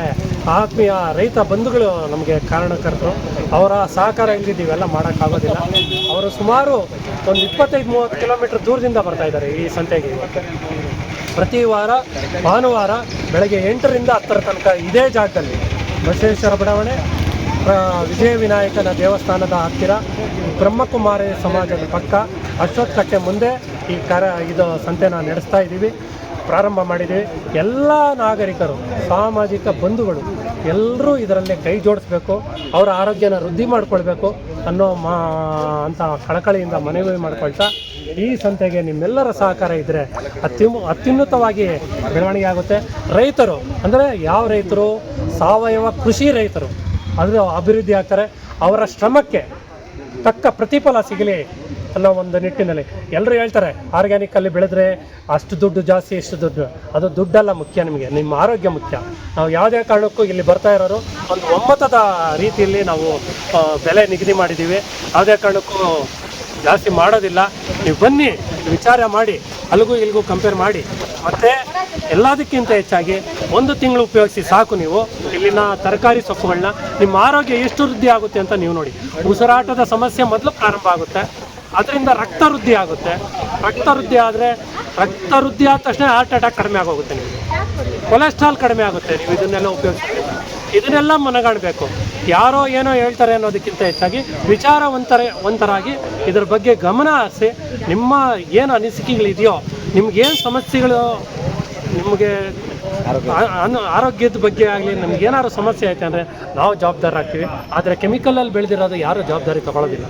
ಆತ್ಮೀಯ ರೈತ ಬಂಧುಗಳು ನಮಗೆ ಕಾರಣಕರ್ತರು. ಅವರ ಸಹಕಾರ ಇಲ್ಲದಿದ್ದು ಇವೆಲ್ಲ ಮಾಡೋಕ್ಕಾಗೋದಿಲ್ಲ. ಅವರು ಸುಮಾರು ಒಂದು ಇಪ್ಪತ್ತೈದು, ಮೂವತ್ತು ಕಿಲೋಮೀಟ್ರ್ ದೂರದಿಂದ ಬರ್ತಾ ಇದ್ದಾರೆ ಈ ಸಂತೆಗೆ ಪ್ರತಿ ವಾರ, ಭಾನುವಾರ ಬೆಳಗ್ಗೆ ಎಂಟರಿಂದ ಹತ್ತರ ತನಕ ಇದೇ ಜಾಗದಲ್ಲಿ. ಬಸವೇಶ್ವರ ಬಡಾವಣೆ ವಿಜಯ ವಿನಾಯಕನ ದೇವಸ್ಥಾನದ ಹತ್ತಿರ ಬ್ರಹ್ಮಕುಮಾರಿ ಸಮಾಜದ ಪಕ್ಕ ಅಶ್ವತ್ಥ ಕಟ್ಟೆ ಮುಂದೆ ಈ ಕರ, ಇದು ಸಂತೆನ ನಡೆಸ್ತಾ ಇದ್ದೀವಿ, ಪ್ರಾರಂಭ ಮಾಡಿದ್ದೀವಿ. ಎಲ್ಲ ನಾಗರಿಕರು, ಸಾಮಾಜಿಕ ಬಂಧುಗಳು ಎಲ್ಲರೂ ಇದರಲ್ಲಿ ಕೈ ಜೋಡಿಸ್ಬೇಕು, ಅವರ ಆರೋಗ್ಯನ ವೃದ್ಧಿ ಮಾಡಿಕೊಳ್ಬೇಕು ಅನ್ನೋ ಮಾ, ಅಂತ ಕಳಕಳಿಯಿಂದ ಮನವಿ ಮಾಡ್ಕೊಳ್ತಾ ಈ ಸಂತೆಗೆ ನಿಮ್ಮೆಲ್ಲರ ಸಹಕಾರ ಇದ್ದರೆ ಅತ್ಯು ಅತ್ಯುನ್ನತವಾಗಿ ಬೆಳವಣಿಗೆ ಆಗುತ್ತೆ. ರೈತರು, ಅಂದರೆ ಯಾವ ರೈತರು? ಸಾವಯವ ಕೃಷಿ ರೈತರು. ಅದು ಅಭಿವೃದ್ಧಿ ಆಗ್ತಾರೆ. ಅವರ ಶ್ರಮಕ್ಕೆ ತಕ್ಕ ಪ್ರತಿಫಲ ಸಿಗಲಿ ಅನ್ನೋ ಒಂದು ನಿಟ್ಟಿನಲ್ಲಿ ಎಲ್ಲರೂ ಹೇಳ್ತಾರೆ ಆರ್ಗ್ಯಾನಿಕ್ಕಲ್ಲಿ ಬೆಳೆದ್ರೆ ಅಷ್ಟು ದುಡ್ಡು ಜಾಸ್ತಿ, ಇಷ್ಟು ದುಡ್ಡು. ಅದು ದುಡ್ಡಲ್ಲ ಮುಖ್ಯ ನಿಮಗೆ, ನಿಮ್ಮ ಆರೋಗ್ಯ ಮುಖ್ಯ. ನಾವು ಯಾವುದೇ ಕಾರಣಕ್ಕೂ ಇಲ್ಲಿ ಬರ್ತಾ ಇರೋರು, ಒಂದು ಒಮ್ಮತದ ರೀತಿಯಲ್ಲಿ ನಾವು ಬೆಲೆ ನಿಗದಿ ಮಾಡಿದ್ದೀವಿ. ಯಾವುದೇ ಕಾರಣಕ್ಕೂ ಜಾಸ್ತಿ ಮಾಡೋದಿಲ್ಲ. ನೀವು ಬನ್ನಿ, ವಿಚಾರ ಮಾಡಿ ಅಲ್ಲಿಗೂ ಇಲ್ಲಿಗೂ ಕಂಪೇರ್ ಮಾಡಿ. ಮತ್ತು ಎಲ್ಲದಕ್ಕಿಂತ ಹೆಚ್ಚಾಗಿ ಒಂದು ತಿಂಗಳು ಉಪಯೋಗಿಸಿ ಸಾಕು ನೀವು. ಇಲ್ಲಿನ ತರಕಾರಿ ಸೊಪ್ಪುಗಳನ್ನ ನಿಮ್ಮ ಆರೋಗ್ಯ ಎಷ್ಟು ವೃದ್ಧಿ ಆಗುತ್ತೆ ಅಂತ ನೀವು ನೋಡಿ. ಉಸಿರಾಟದ ಸಮಸ್ಯೆ ಮೊದಲು ಪ್ರಾರಂಭ ಆಗುತ್ತೆ. ಅದರಿಂದ ರಕ್ತ ವೃದ್ಧಿ ಆಗುತ್ತೆ. ರಕ್ತ ವೃದ್ಧಿ ಆದರೆ ರಕ್ತ ವೃದ್ಧಿ ಆದ ತಕ್ಷಣ ಹಾರ್ಟ್ ಅಟ್ಯಾಕ್ ಕಡಿಮೆ ಆಗೋಗುತ್ತೆ ನಿಮಗೆ. ಕೊಲೆಸ್ಟ್ರಾಲ್ ಕಡಿಮೆ ಆಗುತ್ತೆ ನೀವು ಇದನ್ನೆಲ್ಲ ಉಪಯೋಗಿಸಿದ್ರೆ ಇದನ್ನೆಲ್ಲ ಮನಗಾಣಬೇಕು ಯಾರೋ ಏನೋ ಹೇಳ್ತಾರೆ ಅನ್ನೋದಕ್ಕಿಂತ ಹೆಚ್ಚಾಗಿ ವಿಚಾರವಂತರ ಒಂಥರಾಗಿ ಇದ್ರ ಬಗ್ಗೆ ಗಮನ ಹರಿಸಿ ನಿಮ್ಮ ಏನು ಅನಿಸಿಕೆಗಳಿದೆಯೋ ನಿಮ್ಗೇನು ಸಮಸ್ಯೆಗಳು, ನಿಮಗೆ ಆರೋಗ್ಯದ ಬಗ್ಗೆ ಆಗಲಿ, ನಮ್ಗೆ ಏನಾದ್ರು ಸಮಸ್ಯೆ ಐತೆ ಅಂದರೆ ನಾವು ಜವಾಬ್ದಾರಿ ಆಗ್ತೀವಿ. ಆದರೆ ಕೆಮಿಕಲಲ್ಲಿ ಬೆಳೆದಿರೋದು ಯಾರು ಜವಾಬ್ದಾರಿ ತಗೊಳ್ಳೋದಿಲ್ಲ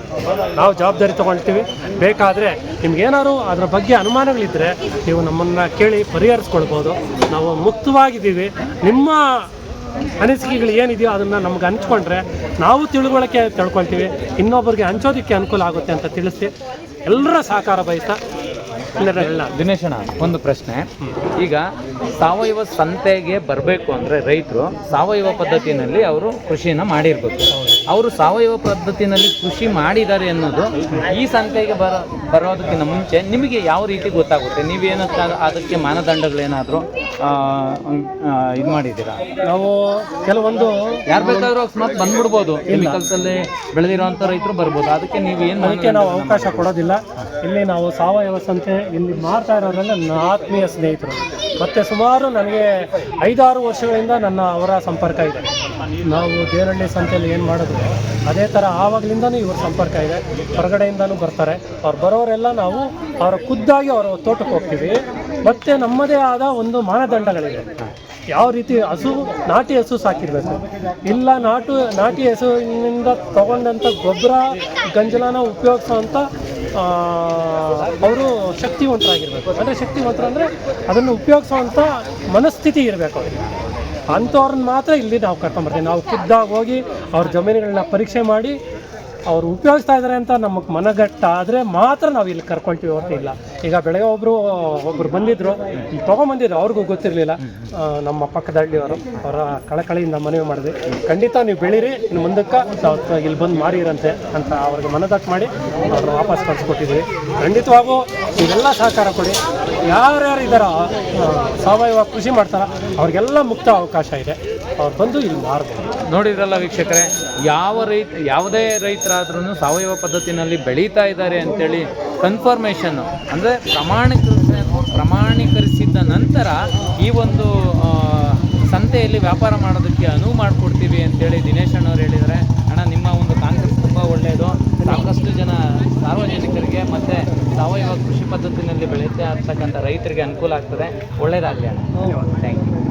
ನಾವು ಜವಾಬ್ದಾರಿ ತೊಗೊಳ್ತೀವಿ. ಬೇಕಾದರೆ ನಿಮ್ಗೇನಾದ್ರು ಅದ್ರ ಬಗ್ಗೆ ಅನುಮಾನಗಳಿದ್ದರೆ ನೀವು ನಮ್ಮನ್ನು ಕೇಳಿ ಪರಿಹರಿಸ್ಕೊಳ್ಬೋದು. ನಾವು ಮುಕ್ತವಾಗಿದ್ದೀವಿ. ನಿಮ್ಮ ಅನಿಸಿಕೆಗಳು ಏನಿದೆಯೋ ಅದನ್ನು ನಮ್ಗೆ ಹಂಚ್ಕೊಂಡ್ರೆ ನಾವು ತಿಳುವಳಿಕೆ ತಿಳ್ಕೊಳ್ತೀವಿ ಇನ್ನೊಬ್ಬರಿಗೆ ಹಂಚೋದಕ್ಕೆ ಅನುಕೂಲ ಆಗುತ್ತೆ ಅಂತ ತಿಳಿಸಿ ಎಲ್ಲರ ಸಹಕಾರ ಬಯಸ್ತಾ ದಿನೇಶಣ್ಣ ಒಂದು ಪ್ರಶ್ನೆ. ಈಗ ಸಾವಯವ ಸಂತೆಗೆ ಬರಬೇಕು ಅಂದರೆ ರೈತರು ಸಾವಯವ ಪದ್ಧತಿಯಲ್ಲಿ ಅವರು ಕೃಷಿಯನ್ನು ಮಾಡಿರ್ಬೇಕು. ಅವರು ಸಾವಯವ ಪದ್ಧತಿನಲ್ಲಿ ಕೃಷಿ ಮಾಡಿದ್ದಾರೆ ಅನ್ನೋದು ಈ ಸಂತೆಗೆ ಬರೋ ಬರೋದಕ್ಕಿಂತ ಮುಂಚೆ ನಿಮಗೆ ಯಾವ ರೀತಿ ಗೊತ್ತಾಗುತ್ತೆ? ನೀವೇನು ಅದಕ್ಕೆ ಮಾನದಂಡಗಳೇನಾದರೂ ಇದು ಮಾಡಿದ್ದೀರಾ? ನಾವು ಕೆಲವೊಂದು ಯಾರು ಬೇಕಾದರೂ ಅಕಸ್ಮಾತ್ ಬಂದ್ಬಿಡ್ಬೋದು. ಕೆಮಿಕಲ್ಸ್ ಅಲ್ಲಿ ಬೆಳೆದಿರೋಂಥ ರೈತರು ಬರ್ಬೋದು. ಅದಕ್ಕೆ ನೀವು ಏನು ಅದಕ್ಕೆ ನಾವು ಅವಕಾಶ ಕೊಡೋದಿಲ್ಲ. ಇಲ್ಲಿ ನಾವು ಸಾವಯವ ಸಂತೆ ಇಲ್ಲಿ ಮಾಡ್ತಾ ಇರೋದ್ರಿಂದ ನನ್ನ ಆತ್ಮೀಯ ಸ್ನೇಹಿತರು. ಮತ್ತು ಸುಮಾರು ನನಗೆ ಐದಾರು ವರ್ಷಗಳಿಂದ ನನ್ನ ಅವರ ಸಂಪರ್ಕ ಇದೆ. ನಾವು ದೇರಳ್ಳಿ ಸಂತೆಯಲ್ಲಿ ಏನು ಮಾಡಿದ್ರು, ಅದೇ ಥರ ಆವಾಗಲಿಂದನೂ ಇವ್ರ ಸಂಪರ್ಕ ಇದೆ. ಹೊರಗಡೆಯಿಂದನೂ ಬರ್ತಾರೆ. ಅವ್ರು ಬರೋರೆಲ್ಲ ನಾವು ಅವರ ಖುದ್ದಾಗಿ ಅವರ ತೋಟಕ್ಕೆ ಹೋಗ್ತೀವಿ. ಮತ್ತು ನಮ್ಮದೇ ಆದ ಒಂದು ಮಾನದಂಡಗಳಿದೆ. ಯಾವ ರೀತಿ ಹಸು, ನಾಟಿ ಹಸು ಸಾಕಿರಬೇಕು. ಇಲ್ಲ, ನಾಟು, ನಾಟಿ ಹಸುವಿನಿಂದ ತಗೊಂಡಂಥ ಗೊಬ್ಬರ, ಗಂಜಲನ ಉಪಯೋಗಿಸೋವಂಥ ಅವರು ಶಕ್ತಿವಂತರಾಗಿರ್ಬೇಕು. ಅಂದರೆ ಶಕ್ತಿವಂತರು ಅಂದರೆ ಅದನ್ನು ಉಪಯೋಗಿಸೋವಂಥ ಮನಸ್ಥಿತಿ ಇರಬೇಕು ಅವರಿಗೆ. ಅಂಥವ್ರನ್ನ ಮಾತ್ರ ಇಲ್ಲಿ ನಾವು ಕರ್ಕೊಂಬರ್ತೀವಿ. ನಾವು ಖುದ್ದಾಗಿ ಹೋಗಿ ಅವ್ರ ಜಮೀನುಗಳನ್ನ ಪರೀಕ್ಷೆ ಮಾಡಿ ಅವ್ರು ಉಪಯೋಗಿಸ್ತಾ ಇದ್ದಾರೆ ಅಂತ ನಮಗೆ ಮನಗಟ್ಟ ಆದರೆ ಮಾತ್ರ ನಾವು ಇಲ್ಲಿ ಕರ್ಕೊಳ್ತೀವಿ ಹೊರತು ಇಲ್ಲ. ಈಗ ಬೆಳಗ್ಗೆ ಒಬ್ಬರು ಒಬ್ಬರು ಬಂದಿದ್ದರು ತೊಗೊಂಬಂದಿದ್ರು ಅವ್ರಿಗೂ ಗೊತ್ತಿರಲಿಲ್ಲ. ನಮ್ಮ ಪಕ್ಕದ ಹಳ್ಳಿಯವರು ಅವರ ಕಳಕಳಿಯಿಂದ ಮನವಿ ಮಾಡಿದ್ವಿ. ಖಂಡಿತ ನೀವು ಬೆಳೀರಿ ಇನ್ನು ಮುಂದಕ್ಕೆ ಇಲ್ಲಿ ಬಂದು ಮಾರಿರಂತೆ ಅಂತ ಅವ್ರಿಗೆ ಮನದಟ್ಟು ಮಾಡಿ ಅವ್ರನ್ನ ವಾಪಸ್ ಕಳಿಸ್ಕೊಟ್ಟಿದ್ವಿ. ಖಂಡಿತವಾಗೂ ಇವೆಲ್ಲ ಸಹಕಾರ ಕೊಡಿ. ಯಾರ್ಯಾರು ಇದ್ದಾರೋ ಆ, ಸಾವಯವ ಕೃಷಿ ಮಾಡ್ತಾರ ಅವ್ರಿಗೆಲ್ಲ ಮುಕ್ತ ಅವಕಾಶ ಇದೆ. ಅವ್ರು ಬಂದು ಇಲ್ಲಿ ಮಾರ್ಬೋದು ನೋಡಿದ್ರಲ್ಲ ವೀಕ್ಷಕರೇ ಯಾವ ರೈತ ಯಾವುದೇ ರೈತರಾದ್ರೂ ಸಾವಯವ ಪದ್ಧತಿನಲ್ಲಿ ಬೆಳೀತಾ ಇದ್ದಾರೆ ಅಂತೇಳಿ ಕನ್ಫರ್ಮೇಷನ್ ಅಂದರೆ ಪ್ರಮಾಣೀಕರಿಸ ಪ್ರಮಾಣೀಕರಿಸಿದ ನಂತರ ಈ ಒಂದು ಸಂತೆಯಲ್ಲಿ ವ್ಯಾಪಾರ ಮಾಡೋದಕ್ಕೆ ಅನುವು ಮಾಡಿಕೊಡ್ತೀವಿ ಅಂತೇಳಿ ದಿನೇಶ್ ಅಣ್ಣವ್ರು ಹೇಳಿದರೆ ಅಣ್ಣ, ನಿಮ್ಮ ಒಂದು ಕಾಂಗ್ರೆಸ್ ತುಂಬ ಒಳ್ಳೆಯದು ಸಾಕಷ್ಟು ಜನ ಸಾರ್ವಜನಿಕರಿಗೆ ಮತ್ತು ಸಾವಯವ ಕೃಷಿ ಪದ್ಧತಿನಲ್ಲಿ ಬೆಳೀತಾ ಇರ್ತಕ್ಕಂಥ ರೈತರಿಗೆ ಅನುಕೂಲ ಆಗ್ತದೆ. ಒಳ್ಳೆಯದಾಗಲಿ ಅಣ್ಣ. Thank you